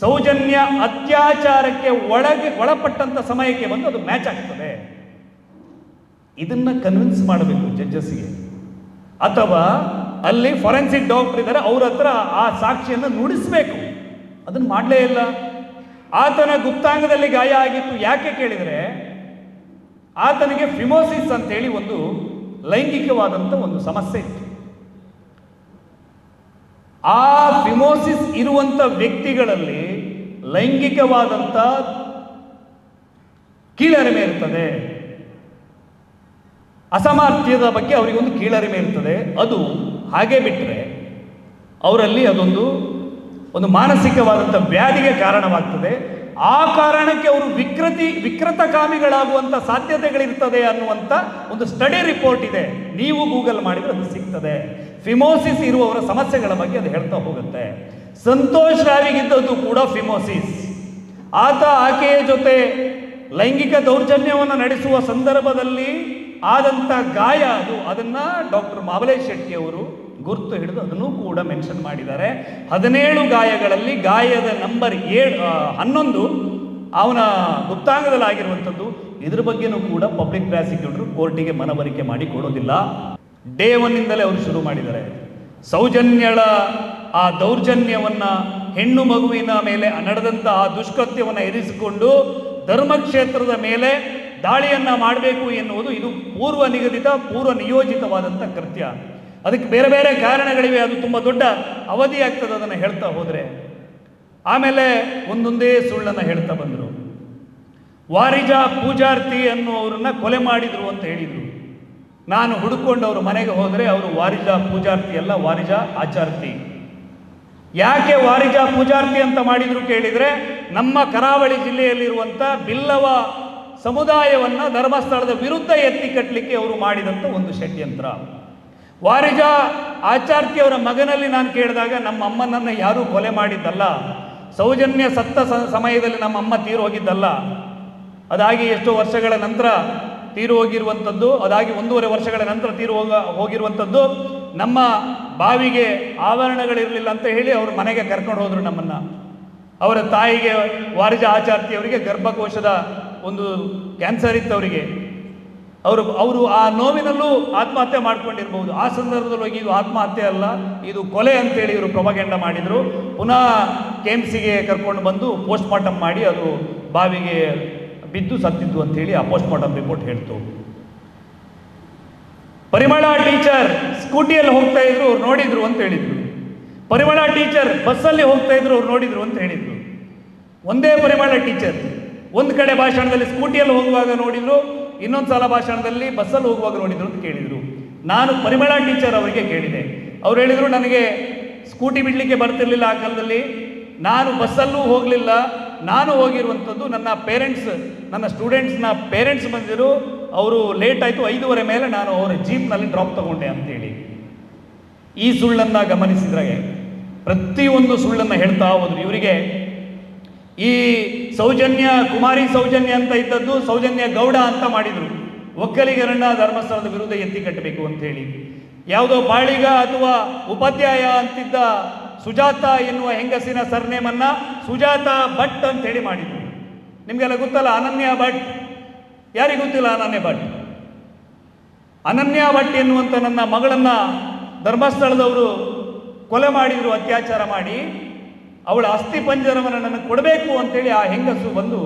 ಸೌಜನ್ಯ ಅತ್ಯಾಚಾರಕ್ಕೆ ಒಳಗೆ ಒಳಪಟ್ಟಂಥ ಸಮಯಕ್ಕೆ ಬಂದು ಅದು ಮ್ಯಾಚ್ ಆಗ್ತದೆ. ಇದನ್ನ ಕನ್ವಿನ್ಸ್ ಮಾಡಬೇಕು ಜಡ್ಜಸ್ಗೆ ಅಥವಾ ಅಲ್ಲಿ ಫೊರೆನ್ಸಿಕ್ ಡಾಕ್ಟರ್ ಇದ್ದಾರೆ, ಅವ್ರ ಹತ್ರ ಆ ಸಾಕ್ಷಿಯನ್ನು ನುಡಿಸ್ಬೇಕು. ಅದನ್ನು ಮಾಡಲೇ ಇಲ್ಲ. ಆತನ ಗುಪ್ತಾಂಗದಲ್ಲಿ ಗಾಯ ಆಗಿತ್ತು. ಯಾಕೆ ಕೇಳಿದರೆ, ಆತನಿಗೆ ಫಿಮೋಸಿಸ್ ಅಂತೇಳಿ ಒಂದು ಲೈಂಗಿಕವಾದಂಥ ಒಂದು ಸಮಸ್ಯೆ ಇತ್ತು. ಆ ಫಿಮೋಸಿಸ್ ಇರುವಂಥ ವ್ಯಕ್ತಿಗಳಲ್ಲಿ ಲೈಂಗಿಕವಾದಂಥ ಕೀಳರಿಮೆ ಇರ್ತದೆ. ಅಸಾಮರ್ಥ್ಯದ ಬಗ್ಗೆ ಅವರಿಗೊಂದು ಕೀಳರಿಮೆ ಇರ್ತದೆ. ಅದು ಹಾಗೆ ಬಿಟ್ಟರೆ ಅವರಲ್ಲಿ ಅದೊಂದು, ಒಂದು ಮಾನಸಿಕವಾದಂಥ ವ್ಯಾಧಿಗೆ ಕಾರಣವಾಗ್ತದೆ. ಆ ಕಾರಣಕ್ಕೆ ಅವರು ವಿಕೃತಿ, ವಿಕೃತಕಾಮಿಗಳಾಗುವಂಥ ಸಾಧ್ಯತೆಗಳಿರ್ತದೆ ಅನ್ನುವಂಥ ಒಂದು ಸ್ಟಡಿ ರಿಪೋರ್ಟ್ ಇದೆ. ನೀವು ಗೂಗಲ್ ಮಾಡಿದ್ರೆ ಅದು ಸಿಗ್ತದೆ. ಫಿಮೋಸಿಸ್ ಇರುವವರ ಸಮಸ್ಯೆಗಳ ಬಗ್ಗೆ ಅದು ಹೇಳ್ತಾ ಹೋಗುತ್ತೆ. ಸಂತೋಷ್ ರಾವಿಗಿದ್ದದ್ದು ಕೂಡ ಫಿಮೋಸಿಸ್ ಆತ ಆಕೆಯ ಜೊತೆ ಲೈಂಗಿಕ ದೌರ್ಜನ್ಯವನ್ನು ನಡೆಸುವ ಸಂದರ್ಭದಲ್ಲಿ ಆದಂಥ ಗಾಯ ಅದು. ಅದನ್ನು ಡಾಕ್ಟರ್ ಮಾಬಲೇಶ್ ಶೆಟ್ಟಿ ಅವರು ಗುರುತು ಹಿಡಿದು ಅದನ್ನು ಕೂಡ ಮೆನ್ಷನ್ ಮಾಡಿದ್ದಾರೆ. ಹದಿನೇಳು ಗಾಯಗಳಲ್ಲಿ ಗಾಯದ ನಂಬರ್ ಏಳು ಹನ್ನೊಂದು ಅವನ ಗುಪ್ತಾಂಗದಲ್ಲಿ ಆಗಿರುವಂಥದ್ದು ಇದ್ರ ಬಗ್ಗೆನೂ ಕೂಡ ಪಬ್ಲಿಕ್ ಪ್ರಾಸಿಕ್ಯೂಟರ್ ಕೋರ್ಟಿಗೆ ಮನವರಿಕೆ ಮಾಡಿ ಕೊಡೋದಿಲ್ಲ. ಡೇ ಒನ್ನಿಂದಲೇ ಅವರು ಶುರು ಮಾಡಿದ್ದಾರೆ. ಸೌಜನ್ಯಳ ಆ ದೌರ್ಜನ್ಯವನ್ನ ಹೆಣ್ಣು ಮಗುವಿನ ಮೇಲೆ ನಡೆದಂಥ ಆ ದುಷ್ಕೃತ್ಯವನ್ನು ಎರಿಸಿಕೊಂಡು ಧರ್ಮಕ್ಷೇತ್ರದ ಮೇಲೆ ದಾಳಿಯನ್ನ ಮಾಡಬೇಕು ಎನ್ನುವುದು ಇದು ಪೂರ್ವ ನಿಗದಿತ, ಪೂರ್ವ ನಿಯೋಜಿತವಾದಂಥ ಕೃತ್ಯ. ಅದಕ್ಕೆ ಬೇರೆ ಬೇರೆ ಕಾರಣಗಳಿವೆ, ಅದು ತುಂಬ ದೊಡ್ಡ ಅವಧಿ ಆಗ್ತದೆ ಅದನ್ನು ಹೇಳ್ತಾ ಹೋದರೆ. ಆಮೇಲೆ ಒಂದೊಂದೇ ಸುಳ್ಳನ್ನು ಹೇಳ್ತಾ ಬಂದರು. ವಾರಿಜ ಪೂಜಾರ್ತಿ ಅನ್ನುವರನ್ನ ಕೊಲೆ ಮಾಡಿದರು ಅಂತ ಹೇಳಿದರು. ನಾನು ಹುಡುಕೊಂಡು ಅವರು ಮನೆಗೆ ಹೋದರೆ ಅವರು ವಾರಿಜ ಪೂಜಾರ್ತಿ ಅಲ್ಲ, ವಾರಿಜ ಆಚಾರ್ತಿ. ಯಾಕೆ ವಾರಿಜ ಪೂಜಾರ್ತಿ ಅಂತ ಮಾಡಿದ್ರು ಕೇಳಿದರೆ, ನಮ್ಮ ಕರಾವಳಿ ಜಿಲ್ಲೆಯಲ್ಲಿರುವಂಥ ಬಿಲ್ಲವ ಸಮುದಾಯವನ್ನು ಧರ್ಮಸ್ಥಳದ ವಿರುದ್ಧ ಎತ್ತಿ ಕಟ್ಟಲಿಕ್ಕೆ ಅವರು ಮಾಡಿದಂಥ ಒಂದು ಷಡ್ಯಂತ್ರ. ವಾರಿಜಾ ಆಚಾರ್ತಿಯವರ ಮಗನಲ್ಲಿ ನಾನು ಕೇಳಿದಾಗ, ನಮ್ಮ ಅಮ್ಮನನ್ನು ಯಾರೂ ಕೊಲೆ ಮಾಡಿದ್ದಲ್ಲ. ಸೌಜನ್ಯ ಸತ್ತ ಸಮಯದಲ್ಲಿ ನಮ್ಮ ಅಮ್ಮ ತೀರು ಹೋಗಿದ್ದಲ್ಲ. ಅದಾಗಿ ಎಷ್ಟೋ ವರ್ಷಗಳ ನಂತರ ತೀರು ಹೋಗಿರುವಂಥದ್ದು, ಅದಾಗಿ ಒಂದೂವರೆ ವರ್ಷಗಳ ನಂತರ ತೀರು ಹೋಗ, ಹೋಗಿರುವಂಥದ್ದು. ನಮ್ಮ ಬಾವಿಗೆ ಆವರಣಗಳಿರಲಿಲ್ಲ ಅಂತ ಹೇಳಿ ಅವರು ಮನೆಗೆ ಕರ್ಕೊಂಡು ಹೋದರು ನಮ್ಮನ್ನು. ಅವರ ತಾಯಿಗೆ ವಾರಿಜ ಆಚಾರ್ತಿಯವರಿಗೆ ಗರ್ಭಕೋಶದ ಒಂದು ಕ್ಯಾನ್ಸರ್ ಇತ್ತು ಅವರಿಗೆ. ಅವರು ಅವರು ಆ ನೋವಿನಲ್ಲೂ ಆತ್ಮಹತ್ಯೆ ಮಾಡ್ಕೊಂಡಿರ್ಬೋದು ಆ ಸಂದರ್ಭದಲ್ಲಿ ಹೋಗಿ ಇದು ಆತ್ಮಹತ್ಯೆ ಅಲ್ಲ, ಇದು ಕೊಲೆ ಅಂತೇಳಿ ಇವರು ಪ್ರಭಾಗೆಂಡ ಮಾಡಿದರು. ಪುನಃ ಕೆಮ್ಸಿಗೆ ಕರ್ಕೊಂಡು ಬಂದು ಪೋಸ್ಟ್ ಮಾರ್ಟಮ್ ಮಾಡಿ ಅದು ಬಾವಿಗೆ ಬಿದ್ದು ಸತ್ತಿದ್ದು ಅಂತೇಳಿ ಆ ಪೋಸ್ಟ್ ಮಾರ್ಟಮ್ ರಿಪೋರ್ಟ್ ಹೇಳ್ತು. ಪರಿಮಳ ಟೀಚರ್ ಸ್ಕೂಟಿಯಲ್ಲಿ ಹೋಗ್ತಾ ಇದ್ರು, ಅವ್ರು ನೋಡಿದ್ರು ಅಂತ ಹೇಳಿದ್ರು. ಪರಿಮಳ ಟೀಚರ್ ಬಸ್ಸಲ್ಲಿ ಹೋಗ್ತಾ ಇದ್ರು, ಅವ್ರು ನೋಡಿದ್ರು ಅಂತ ಹೇಳಿದ್ರು. ಒಂದೇ ಪರಿಮಳ ಟೀಚರ್. ಒಂದು ಕಡೆ ಭಾಷಣದಲ್ಲಿ ಸ್ಕೂಟಿಯಲ್ಲಿ ಹೋಗುವಾಗ ನೋಡಿದ್ರು ಇನ್ನೊಂದು ಸಲ ಭಾಷಣದಲ್ಲಿ ಬಸ್ಸಲ್ಲಿ ಹೋಗುವಾಗ ನೋಡಿದ್ರು ಅಂತ ಕೇಳಿದರು. ನಾನು ಪರಿಮಳ ಟೀಚರ್ ಅವರಿಗೆ ಕೇಳಿದೆ. ಅವ್ರು ಹೇಳಿದರು, ನನಗೆ ಸ್ಕೂಟಿ ಬಿಡಲಿಕ್ಕೆ ಬರ್ತಿರ್ಲಿಲ್ಲ ಆ ಕಾಲದಲ್ಲಿ. ನಾನು ಬಸ್ಸಲ್ಲೂ ಹೋಗಲಿಲ್ಲ. ನಾನು ಹೋಗಿರುವಂಥದ್ದು ನನ್ನ ಪೇರೆಂಟ್ಸ್, ನನ್ನ ಸ್ಟೂಡೆಂಟ್ಸ್ನ ಪೇರೆಂಟ್ಸ್ ಬಂದಿರು ಅವರು ಲೇಟ್ ಆಯಿತು, ಐದೂವರೆ ಮೇಲೆ ನಾನು ಅವರ ಜೀಪ್ನಲ್ಲಿ ಡ್ರಾಪ್ ತಗೊಂಡೆ ಅಂತೇಳಿ. ಈ ಸುಳ್ಳನ್ನು ಗಮನಿಸಿದ್ರೆ ಪ್ರತಿಯೊಂದು ಸುಳ್ಳನ್ನು ಹೇಳ್ತಾ ಹೋದ್ರು. ಇವರಿಗೆ ಈ ಸೌಜನ್ಯ, ಕುಮಾರಿ ಸೌಜನ್ಯ ಅಂತ ಇದ್ದದ್ದು ಸೌಜನ್ಯ ಗೌಡ ಅಂತ ಮಾಡಿದರು. ಒಕ್ಕಲಿಗರನ್ನ ಧರ್ಮಸ್ಥಳದ ವಿರುದ್ಧ ಎತ್ತಿ ಕಟ್ಟಬೇಕು ಅಂತ ಹೇಳಿ. ಯಾವುದೋ ಬಾಳಿಗ ಅಥವಾ ಉಪಾಧ್ಯಾಯ ಅಂತಿದ್ದ ಸುಜಾತ ಎನ್ನುವ ಹೆಂಗಸಿನ ಸರ್ನೇಮನ್ನ ಸುಜಾತ ಭಟ್ ಅಂತ ಹೇಳಿ ಮಾಡಿದ್ರು. ನಿಮಗೆಲ್ಲ ಗೊತ್ತಲ್ಲ, ಅನನ್ಯ ಭಟ್. ಯಾರಿಗೂ ಗೊತ್ತಿಲ್ಲ ಅನನ್ಯ ಭಟ್? ಅನನ್ಯ ಭಟ್ ಎನ್ನುವಂಥ ನನ್ನ ಮಗಳನ್ನ ಧರ್ಮಸ್ಥಳದವರು ಕೊಲೆ ಮಾಡಿದ್ರು, ಅತ್ಯಾಚಾರ ಮಾಡಿ. ಅವಳ ಅಸ್ಥಿ ಪಂಜರವನ್ನು ನನಗೆ ಕೊಡಬೇಕು ಅಂತೇಳಿ ಆ ಹೆಂಗಸು ಬಂದು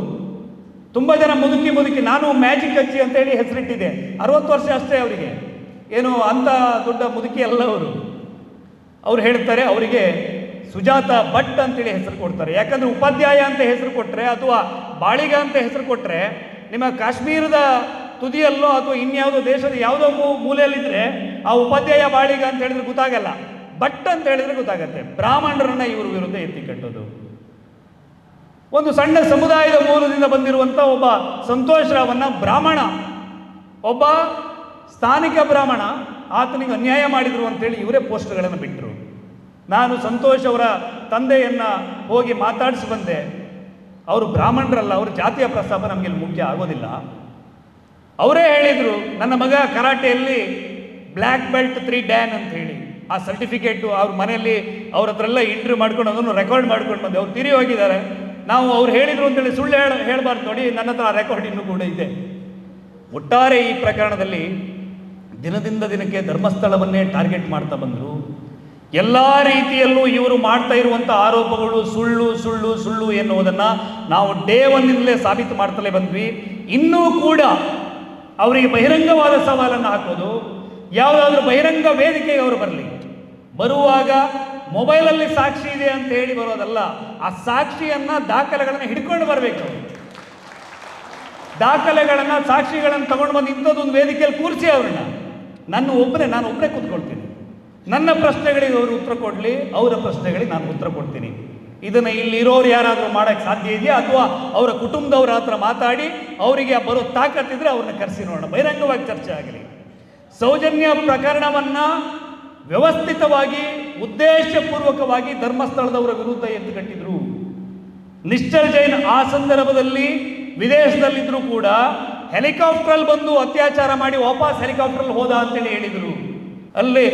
ತುಂಬ ಜನ ಮುದುಕಿ ಮುದುಕಿ, ನಾನು ಮ್ಯಾಜಿಕ್ ಅಜ್ಜಿ ಅಂತೇಳಿ ಹೆಸರಿಟ್ಟಿದೆ. ಅರವತ್ತು ವರ್ಷ ಅಷ್ಟೇ ಅವರಿಗೆ. ಏನು ಅಂಥ ದೊಡ್ಡ ಮುದುಕಿ ಅಲ್ಲ ಅವರು. ಅವ್ರು ಹೇಳ್ತಾರೆ, ಅವರಿಗೆ ಸುಜಾತ ಭಟ್ ಅಂತೇಳಿ ಹೆಸರು ಕೊಡ್ತಾರೆ. ಯಾಕಂದ್ರೆ ಉಪಾಧ್ಯಾಯ ಅಂತ ಹೆಸರು ಕೊಟ್ಟರೆ ಅಥವಾ ಬಾಳಿಗ ಅಂತ ಹೆಸರು ಕೊಟ್ಟರೆ ನಿಮ್ಮ ಕಾಶ್ಮೀರದ ತುದಿಯಲ್ಲೋ ಅಥವಾ ಇನ್ಯಾವುದೋ ದೇಶದ ಯಾವುದೋ ಮೂಲೆಯಲ್ಲಿದ್ದರೆ ಆ ಉಪಾಧ್ಯಾಯ, ಬಾಳಿಗ ಅಂತ ಹೇಳಿದ್ರೆ ಗೊತ್ತಾಗಲ್ಲ. ಭಟ್ ಅಂತ ಹೇಳಿದ್ರೆ ಗೊತ್ತಾಗತ್ತೆ. ಬ್ರಾಹ್ಮಣರನ್ನ ಇವರು ವಿರುದ್ಧ ಎತ್ತಿ ಕಟ್ಟೋದು. ಒಂದು ಸಣ್ಣ ಸಮುದಾಯದ ಮೂಲದಿಂದ ಬಂದಿರುವಂಥ ಒಬ್ಬ ಸಂತೋಷ್ ರಾವನ್ನ ಬ್ರಾಹ್ಮಣ. ಒಬ್ಬ ಸ್ಥಾನಿಕ ಬ್ರಾಹ್ಮಣ, ಆತನಿಗೆ ಅನ್ಯಾಯ ಮಾಡಿದ್ರು ಅಂತೇಳಿ ಇವರೇ ಪೋಸ್ಟ್ಗಳನ್ನು ಬಿಟ್ಟರು ನಾನು ಸಂತೋಷ್ ಅವರ ತಂದೆಯನ್ನ ಹೋಗಿ ಮಾತಾಡಿಸಿ ಬಂದೆ. ಅವರು ಬ್ರಾಹ್ಮಣರಲ್ಲ, ಅವ್ರ ಜಾತಿಯ ಪ್ರಸ್ತಾಪ ನಮಗೆ ಮುಖ್ಯ ಆಗೋದಿಲ್ಲ. ಅವರೇ ಹೇಳಿದರು, ನನ್ನ ಮಗ ಕರಾಟೆಯಲ್ಲಿ ಬ್ಲ್ಯಾಕ್ ಬೆಲ್ಟ್ ತ್ರೀ ಡ್ಯಾನ್ ಅಂತ ಹೇಳಿ. ಆ ಸರ್ಟಿಫಿಕೇಟು ಅವ್ರ ಮನೆಯಲ್ಲಿ ಅವ್ರ ಹತ್ರ ಎಲ್ಲ ಇಂಟರ್ವ್ಯೂ ಮಾಡ್ಕೊಂಡು ಅದನ್ನು ರೆಕಾರ್ಡ್ ಮಾಡ್ಕೊಂಡು ಬಂದೆ. ಅವ್ರು ತಿರಿ ಹೋಗಿದ್ದಾರೆ. ನಾವು ಅವ್ರು ಹೇಳಿದ್ರು ಅಂತೇಳಿ ಸುಳ್ಳು ಹೇಳ, ಹೇಳಬಾರ್ದು ನೋಡಿ, ನನ್ನ ಹತ್ರ ಆ ರೆಕಾರ್ಡ್ ಇನ್ನೂ ಕೂಡ ಇದೆ. ಒಟ್ಟಾರೆ ಈ ಪ್ರಕರಣದಲ್ಲಿ ದಿನದಿಂದ ದಿನಕ್ಕೆ ಧರ್ಮಸ್ಥಳವನ್ನೇ ಟಾರ್ಗೆಟ್ ಮಾಡ್ತಾ ಬಂದರು. ಎಲ್ಲ ರೀತಿಯಲ್ಲೂ ಇವರು ಮಾಡ್ತಾ ಇರುವಂಥ ಆರೋಪಗಳು ಸುಳ್ಳು ಸುಳ್ಳು ಸುಳ್ಳು ಎನ್ನುವುದನ್ನು ನಾವು ಡೇ ಒನ್ನಿಂದಲೇ ಸಾಬೀತು ಮಾಡ್ತಲೇ ಬಂದ್ವಿ. ಇನ್ನೂ ಕೂಡ ಅವರಿಗೆ ಬಹಿರಂಗವಾದ ಸವಾಲನ್ನು ಹಾಕೋದು, ಯಾವುದಾದ್ರೂ ಬಹಿರಂಗ ವೇದಿಕೆಗೆ ಅವರು ಬರಲಿ. ಬರುವಾಗ ಮೊಬೈಲಲ್ಲಿ ಸಾಕ್ಷಿ ಇದೆ ಅಂತ ಹೇಳಿ ಬರೋದಲ್ಲ, ಆ ಸಾಕ್ಷಿಯನ್ನ ದಾಖಲೆಗಳನ್ನು ಹಿಡ್ಕೊಂಡು ಬರಬೇಕು ದಾಖಲೆಗಳನ್ನ, ಸಾಕ್ಷಿಗಳನ್ನು ತಗೊಂಡು ಬಂದು ಇಂಥದ್ದೊಂದು ವೇದಿಕೆಯಲ್ಲಿ ಕೂರಿಸಿ ಅವ್ರನ್ನ. ನನ್ನ ಒಬ್ಬನೇ, ನಾನು ಒಬ್ಬನೇ ಕೂತ್ಕೊಳ್ತೀನಿ. ನನ್ನ ಪ್ರಶ್ನೆಗಳಿಗೆ ಅವರು ಉತ್ತರ ಕೊಡಲಿ, ಅವರ ಪ್ರಶ್ನೆಗಳಿಗೆ ನಾನು ಉತ್ತರ ಕೊಡ್ತೀನಿ. ಇದನ್ನು ಇಲ್ಲಿರೋರು ಯಾರಾದರೂ ಮಾಡೋಕ್ಕೆ ಸಾಧ್ಯ ಇದೆಯಾ? ಅಥವಾ ಅವರ ಕುಟುಂಬದವ್ರ ಹತ್ರ ಮಾತಾಡಿ, ಅವರಿಗೆ ಬರೋ ತಾಕತ್ತಿದ್ರೆ ಅವ್ರನ್ನ ಕರೆಸಿ ನೋಡೋಣ. ಬಹಿರಂಗವಾಗಿ ಚರ್ಚೆ ಆಗಲಿ. ಸೌಜನ್ಯ ಪ್ರಕರಣವನ್ನ ವ್ಯವಸ್ಥಿತವಾಗಿ, ಉದ್ದೇಶಪೂರ್ವಕವಾಗಿ ಧರ್ಮಸ್ಥಳದವರ ವಿರುದ್ಧ ಎತ್ತುಕಟ್ಟಿದ್ರು ನಿಶ್ಚಲ್ ಜೈನ್ ಆ ಸಂದರ್ಭದಲ್ಲಿ ವಿದೇಶದಲ್ಲಿದ್ದರೂ ಕೂಡ ಹೆಲಿಕಾಪ್ಟರ್ ಬಂದು ಅತ್ಯಾಚಾರ ಮಾಡಿ ವಾಪಸ್ ಹೆಲಿಕಾಪ್ಟರ್ ಹೋದ ಅಂತೇಳಿ ಹೇಳಿದರು. ಅಲ್ಲಿ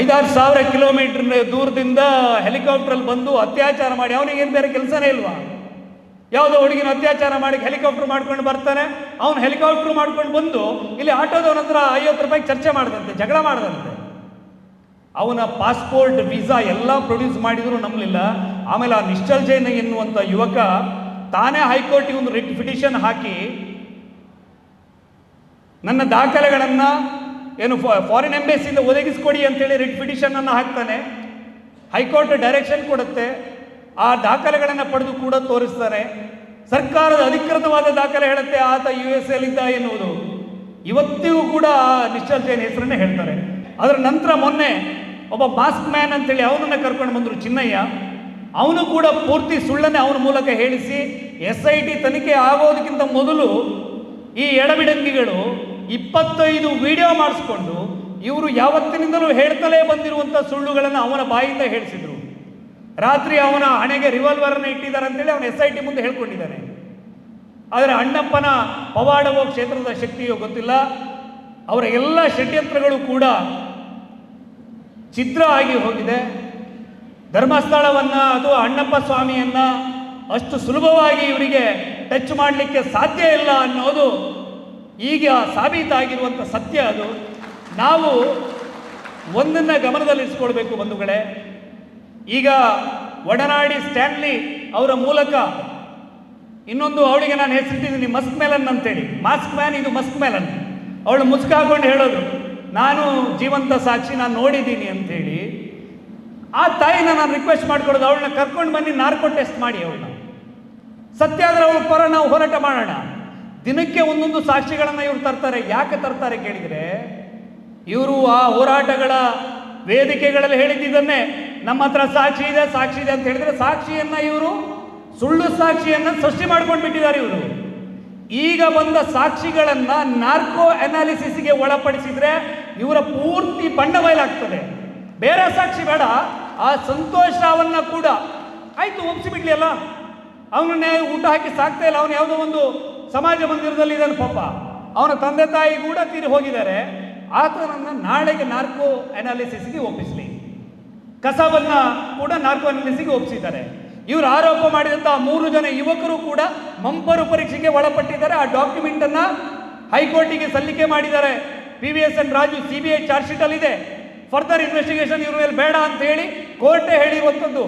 ಐದಾರು ಸಾವಿರ ಕಿಲೋಮೀಟರ್ ದೂರದಿಂದ ಹೆಲಿಕಾಪ್ಟರ್ ಬಂದು ಅತ್ಯಾಚಾರ ಮಾಡಿ ಅವನಿಗೇನು ಬೇರೆ ಕೆಲಸನೇ ಇಲ್ವಾ? ಯಾವುದೋ ಹುಡುಗಿನ ಅತ್ಯಾಚಾರ ಮಾಡಿ ಹೆಲಿಕಾಪ್ಟರ್ ಮಾಡ್ಕೊಂಡು ಬರ್ತಾನೆ, ಅವನು ಹೆಲಿಕಾಪ್ಟರ್ ಮಾಡ್ಕೊಂಡು ಬಂದು ಇಲ್ಲಿ ಆಟೋದವನ ಹತ್ರ ಐವತ್ತು ರೂಪಾಯಿ ಚರ್ಚೆ ಮಾಡದಂತೆ, ಜಗಳ ಮಾಡದಂತೆ. ಅವನ ಪಾಸ್ಪೋರ್ಟ್, ವೀಸಾ ಎಲ್ಲ ಪ್ರೊಡ್ಯೂಸ್ ಮಾಡಿದರೂ ನಂಬಲಿಲ್ಲ. ಆಮೇಲೆ ಆ ನಿಶ್ಚಲ್ ಜೈನ್ ಎನ್ನುವಂಥ ಯುವಕ ತಾನೇ ಹೈಕೋರ್ಟಿಗೆ ಒಂದು ರಿಟ್ ಪಿಟಿಷನ್ ಹಾಕಿ, ನನ್ನ ದಾಖಲೆಗಳನ್ನು ಏನು ಫಾರಿನ್ ಎಂಬೆಸಿಯಿಂದ ಒದಗಿಸ್ಕೊಡಿ ಅಂತೇಳಿ ರಿಟ್ ಪಿಟಿಷನ್ ಅನ್ನು ಹಾಕ್ತಾನೆ. ಹೈಕೋರ್ಟ್ ಡೈರೆಕ್ಷನ್ ಕೊಡುತ್ತೆ. ಆ ದಾಖಲೆಗಳನ್ನು ಪಡೆದು ಕೂಡ ತೋರಿಸ್ತಾನೆ ಸರ್ಕಾರದ ಅಧಿಕೃತವಾದ ದಾಖಲೆ ಹೇಳುತ್ತೆ ಆತ ಯು ಎಸ್ ಎಲ್ಲಿದ್ದ ಎನ್ನುವುದು. ಇವತ್ತಿಗೂ ಕೂಡ ನಿಶ್ಚಲ್ ಜೈನ್ ಹೆಸರನ್ನೇ ಹೇಳ್ತಾರೆ. ಅದರ ನಂತರ ಮೊನ್ನೆ ಒಬ್ಬ ಮಾಸ್ಕ್ ಮ್ಯಾನ್ ಅಂತೇಳಿ ಅವನನ್ನು ಕರ್ಕೊಂಡು ಬಂದರು ಚಿನ್ನಯ್ಯ. ಅವನು ಕೂಡ ಪೂರ್ತಿ ಸುಳ್ಳನ್ನೇ ಅವನ ಮೂಲಕ ಹೇಳಿಸಿ, ಎಸ್ ಐ ಟಿ ತನಿಖೆ ಆಗೋದಕ್ಕಿಂತ ಮೊದಲು ಈ ಎಡಬಿಡಂಗಿಗಳು ಇಪ್ಪತ್ತೈದು ವಿಡಿಯೋ ಮಾಡಿಸ್ಕೊಂಡು ಇವರು ಯಾವತ್ತಿನಿಂದಲೂ ಹೇಳ್ತಲೇ ಬಂದಿರುವಂಥ ಸುಳ್ಳುಗಳನ್ನು ಅವನ ಬಾಯಿಂದ ಹೇಳಿಸಿದರು. ರಾತ್ರಿ ಅವನ ಹಣೆಗೆ ರಿವಾಲ್ವರನ್ನು ಇಟ್ಟಿದ್ದಾರೆ ಅಂತೇಳಿ ಅವನು ಎಸ್ ಐ ಟಿ ಮುಂದೆ ಹೇಳ್ಕೊಂಡಿದ್ದಾನೆ. ಆದರೆ ಅಣ್ಣಪ್ಪನ ಪವಾಡವೋ ಕ್ಷೇತ್ರದ ಶಕ್ತಿಯೋ ಗೊತ್ತಿಲ್ಲ. ಅವರ ಎಲ್ಲ ಷಡ್ಯಂತ್ರಗಳು ಕೂಡ ಚಿತ್ರ ಆಗಿ ಹೋಗಿದೆ. ಧರ್ಮಸ್ಥಳವನ್ನು, ಅದು ಅಣ್ಣಪ್ಪ ಸ್ವಾಮಿಯನ್ನ ಅಷ್ಟು ಸುಲಭವಾಗಿ ಇವರಿಗೆ ಟಚ್ ಮಾಡಲಿಕ್ಕೆ ಸಾಧ್ಯ ಇಲ್ಲ ಅನ್ನೋದು ಈಗ ಸಾಬೀತಾಗಿರುವಂಥ ಸತ್ಯ ಅದು. ನಾವು ಒಂದನ್ನು ಗಮನದಲ್ಲಿರಿಸ್ಕೊಳ್ಬೇಕು ಬಂಧುಗಳೇ. ಈಗ ಒಡನಾಡಿ ಸ್ಟ್ಯಾನ್ಲಿ ಅವರ ಮೂಲಕ ಇನ್ನೊಂದು ಅವಳಿಗೆ ನಾನು ಹೆಸರಿಟ್ಟಿದ್ದೀನಿ ಮಸ್ಕ್ ಮೇಲನ್ ಅಂತೇಳಿ. ಮಾಸ್ಕ್ ಮ್ಯಾನ್ ಇದು ಮಸ್ಕ್ ಮೇಲನ್. ಅವಳು ಮುಸ್ಕ ಹಾಕೊಂಡು ಹೇಳೋದು. ನಾನು ಜೀವಂತ ಸಾಕ್ಷಿ, ನಾನು ನೋಡಿದ್ದೀನಿ ಅಂತೇಳಿ ಆ ತಾಯಿನ ನಾನು ರಿಕ್ವೆಸ್ಟ್ ಮಾಡ್ಕೊಡೋದು, ಅವಳನ್ನ ಕರ್ಕೊಂಡು ಬನ್ನಿ ನಾರ್ಕೋ ಟೆಸ್ಟ್ ಮಾಡಿ ಅವಳನ್ನ. ಸತ್ಯ ಆದರೆ ಅವಳ ಪರ ನಾವು ಹೋರಾಟ ಮಾಡೋಣ. ದಿನಕ್ಕೆ ಒಂದೊಂದು ಸಾಕ್ಷಿಗಳನ್ನು ಇವ್ರು ತರ್ತಾರೆ. ಯಾಕೆ ತರ್ತಾರೆ ಕೇಳಿದರೆ, ಇವರು ಆ ಹೋರಾಟಗಳ ವೇದಿಕೆಗಳಲ್ಲಿ ಹೇಳಿದ್ದಿದ್ದನ್ನೇ ನಮ್ಮ ಹತ್ರ ಸಾಕ್ಷಿ ಇದೆ ಸಾಕ್ಷಿ ಇದೆ ಅಂತ ಹೇಳಿದ್ರೆ ಸಾಕ್ಷಿಯನ್ನ ಇವರು, ಸುಳ್ಳು ಸಾಕ್ಷಿಯನ್ನ ಸೃಷ್ಟಿ ಮಾಡ್ಕೊಂಡು ಬಿಟ್ಟಿದ್ದಾರೆ ಇವರು. ಈಗ ಬಂದ ಸಾಕ್ಷಿಗಳನ್ನ ನಾರ್ಕೋ ಅನಾಲಿಸಿಸ್ಗೆ ಒಳಪಡಿಸಿದ್ರೆ ಇವರ ಪೂರ್ತಿ ಬಣ್ಣ ಬಯಲಾಗ್ತದೆ ಬೇರೆ ಸಾಕ್ಷಿ ಬೇಡ, ಆ ಸಂತೋಷ ರಾವನ್ನ ಕೂಡ. ಆಯ್ತು ಒಪ್ಸಿಬಿಡ್ಲಿ ಅಲ್ಲ ಅವನನ್ನೇ ಊಟ ಹಾಕಿ ಸಾಕ್ತಾ ಇಲ್ಲ, ಅವನು ಯಾವುದೋ ಒಂದು ಸಮಾಜ ಮಂದಿರದಲ್ಲಿ ಇದ್ದಾನೆ ಪಾಪ. ಅವನ ತಂದೆ ತಾಯಿ ಕೂಡ ತೀರಿ ಹೋಗಿದ್ದಾರೆ. ಆತನನ್ನು ನಾಳೆಗೆ ನಾರ್ಕೋ ಅನಾಲಿಸಿಸ್ಗೆ ಒಪ್ಪಿಸಲಿ. ಕಸವನ್ನ ಕೂಡ ನಾರ್ಕೋ ಅನಾಲಿಸಿಸ್ಗೆ ಒಪ್ಪಿಸಿದ್ದಾರೆ. ಇವರು ಆರೋಪ ಮಾಡಿದಂಥ ಮೂರು ಜನ ಯುವಕರು ಕೂಡ ಮಂಪರು ಪರೀಕ್ಷೆಗೆ ಒಳಪಟ್ಟಿದ್ದಾರೆ. ಆ ಡಾಕ್ಯುಮೆಂಟ್ ಅನ್ನ ಹೈಕೋರ್ಟಿಗೆ ಸಲ್ಲಿಕೆ ಮಾಡಿದ್ದಾರೆ. P V S N Raju C B I charge ಇದೆ. ಫರ್ದರ್ ಇನ್ವೆಸ್ಟಿಗೇಷನ್ ಇವ್ರ ಮೇಲೆ ಬೇಡ ಅಂತ ಹೇಳಿ ಕೋರ್ಟೇ ಹೇಳಿರುವಂಥದ್ದು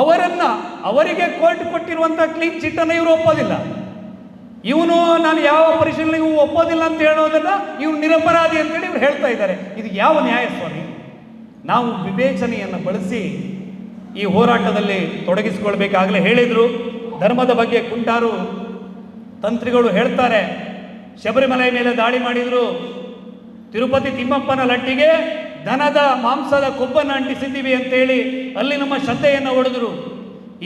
ಅವರನ್ನ, ಅವರಿಗೆ ಕೋರ್ಟ್ ಕೊಟ್ಟಿರುವಂಥ ಕ್ಲೀನ್ ಚಿಟ್ ಅನ್ನು ಇವರು ಒಪ್ಪೋದಿಲ್ಲ. ಇವನು ನಾನು ಯಾವ ಪರಿಶೀಲನೆಗೂ ಒಪ್ಪೋದಿಲ್ಲ ಅಂತ ಹೇಳೋದನ್ನ ಇವ್ರು ನಿರಪರಾಧಿ ಅಂತೇಳಿ ಇವ್ರು ಹೇಳ್ತಾ ಇದ್ದಾರೆ. ಇದು ಯಾವ ನ್ಯಾಯ ಸ್ವಾಮಿ? ನಾವು ವಿವೇಚನೆಯನ್ನು ಬಳಸಿ ಈ ಹೋರಾಟದಲ್ಲಿ ತೊಡಗಿಸಿಕೊಳ್ಬೇಕಾಗಲೇ ಹೇಳಿದರು. ಧರ್ಮದ ಬಗ್ಗೆ ಕುಂಟಾರು ತಂತ್ರಿಗಳು ಹೇಳ್ತಾರೆ. ಶಬರಿಮಲೆ ಮೇಲೆ ದಾಳಿ ಮಾಡಿದರು. ತಿರುಪತಿ ತಿಮ್ಮಪ್ಪನ ಲಟ್ಟಿಗೆ ದನದ ಮಾಂಸದ ಕೊಬ್ಬನ್ನು ಅಂಟಿಸಿದ್ದೀವಿ ಅಂತೇಳಿ ಅಲ್ಲಿ ನಮ್ಮ ಶ್ರದ್ಧೆಯನ್ನು ಹೊಡೆದರು.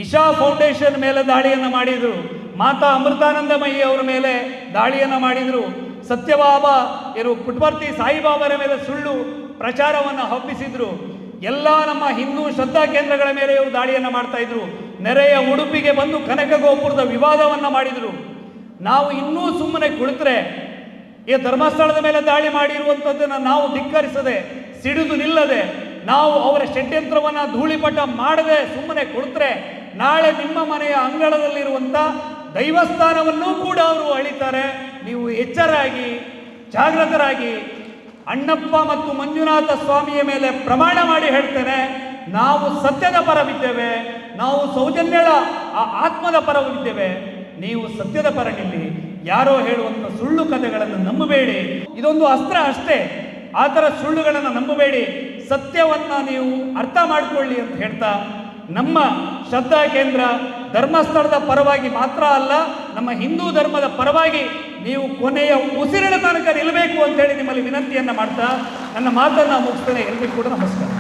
ಇಶಾ ಫೌಂಡೇಶನ್ ಮೇಲೆ ದಾಳಿಯನ್ನು ಮಾಡಿದರು. ಮಾತಾ ಅಮೃತಾನಂದಮಯಿ ಅವರ ಮೇಲೆ ದಾಳಿಯನ್ನು ಮಾಡಿದರು. ಸತ್ಯಬಾಬಾ ಇರು ಪುಟ್ವರ್ತಿ ಸಾಯಿಬಾಬರ ಮೇಲೆ ಸುಳ್ಳು ಪ್ರಚಾರವನ್ನು ಹಬ್ಬಿಸಿದ್ರು. ಎಲ್ಲ ನಮ್ಮ ಹಿಂದೂ ಶ್ರದ್ಧಾ ಕೇಂದ್ರಗಳ ಮೇಲೆ ಇವರು ದಾಳಿಯನ್ನು ಮಾಡ್ತಾ ಇದ್ರು. ನೆರೆಯ ಉಡುಪಿಗೆ ಬಂದು ಕನಕ ಗೋಪುರದ ವಿವಾದವನ್ನು ಮಾಡಿದರು. ನಾವು ಇನ್ನೂ ಸುಮ್ಮನೆ ಕುಳಿತರೆ ಈ ಧರ್ಮಸ್ಥಳದ ಮೇಲೆ ದಾಳಿ ಮಾಡಿರುವಂಥದ್ದನ್ನು ನಾವು ಧಿಕ್ಕರಿಸದೆ, ಸಿಡಿದು ನಿಲ್ಲದೆ, ನಾವು ಅವರ ಷಡ್ಯಂತ್ರವನ್ನು ಧೂಳಿಪಟ ಮಾಡದೆ ಸುಮ್ಮನೆ ಕುಳಿತರೆ ನಾಳೆ ನಿಮ್ಮ ಮನೆಯ ಅಂಗಳದಲ್ಲಿರುವಂಥ ದೈವಸ್ಥಾನವನ್ನೂ ಕೂಡ ಅವರು ಅಳಿತಾರೆ. ನೀವು ಎಚ್ಚರಾಗಿ ಜಾಗೃತರಾಗಿ ಅಣ್ಣಪ್ಪ ಮತ್ತು ಮಂಜುನಾಥ ಸ್ವಾಮಿಯ ಮೇಲೆ ಪ್ರಮಾಣ ಮಾಡಿ ಹೇಳ್ತೇನೆ, ನಾವು ಸತ್ಯದ ಪರವಿದ್ದೇವೆ, ನಾವು ಸೌಜನ್ಯಳ ಆ ಆತ್ಮದ ಪರವಿದ್ದೇವೆ, ನೀವು ಸತ್ಯದ ಪರ ನಿಲ್ಲಿ ಯಾರೋ ಹೇಳುವಂಥ ಸುಳ್ಳು ಕಥೆಗಳನ್ನು ನಂಬಬೇಡಿ. ಇದೊಂದು ಅಸ್ತ್ರ ಅಷ್ಟೇ. ಆ ಥರ ಸುಳ್ಳುಗಳನ್ನು ನಂಬಬೇಡಿ. ಸತ್ಯವನ್ನ ನೀವು ಅರ್ಥ ಮಾಡಿಕೊಳ್ಳಿ ಅಂತ ಹೇಳ್ತಾ, ನಮ್ಮ ಶ್ರದ್ಧಾ ಕೇಂದ್ರ ಧರ್ಮಸ್ಥಳದ ಪರವಾಗಿ ಮಾತ್ರ ಅಲ್ಲ, ನಮ್ಮ ಹಿಂದೂ ಧರ್ಮದ ಪರವಾಗಿ ನೀವು ಕೊನೆಯ ಉಸಿರಿನ ತನಕ ನಿಲ್ಲಬೇಕು ಅಂತೇಳಿ ನಿಮ್ಮಲ್ಲಿ ವಿನಂತಿಯನ್ನು ಮಾಡ್ತಾ, ನನ್ನ ಮಾತನ್ನು ಮುಗಿಸ್ತೇನೆ ಎಲ್ರಿಗೂ ಕೂಡ ನಮಸ್ಕಾರ.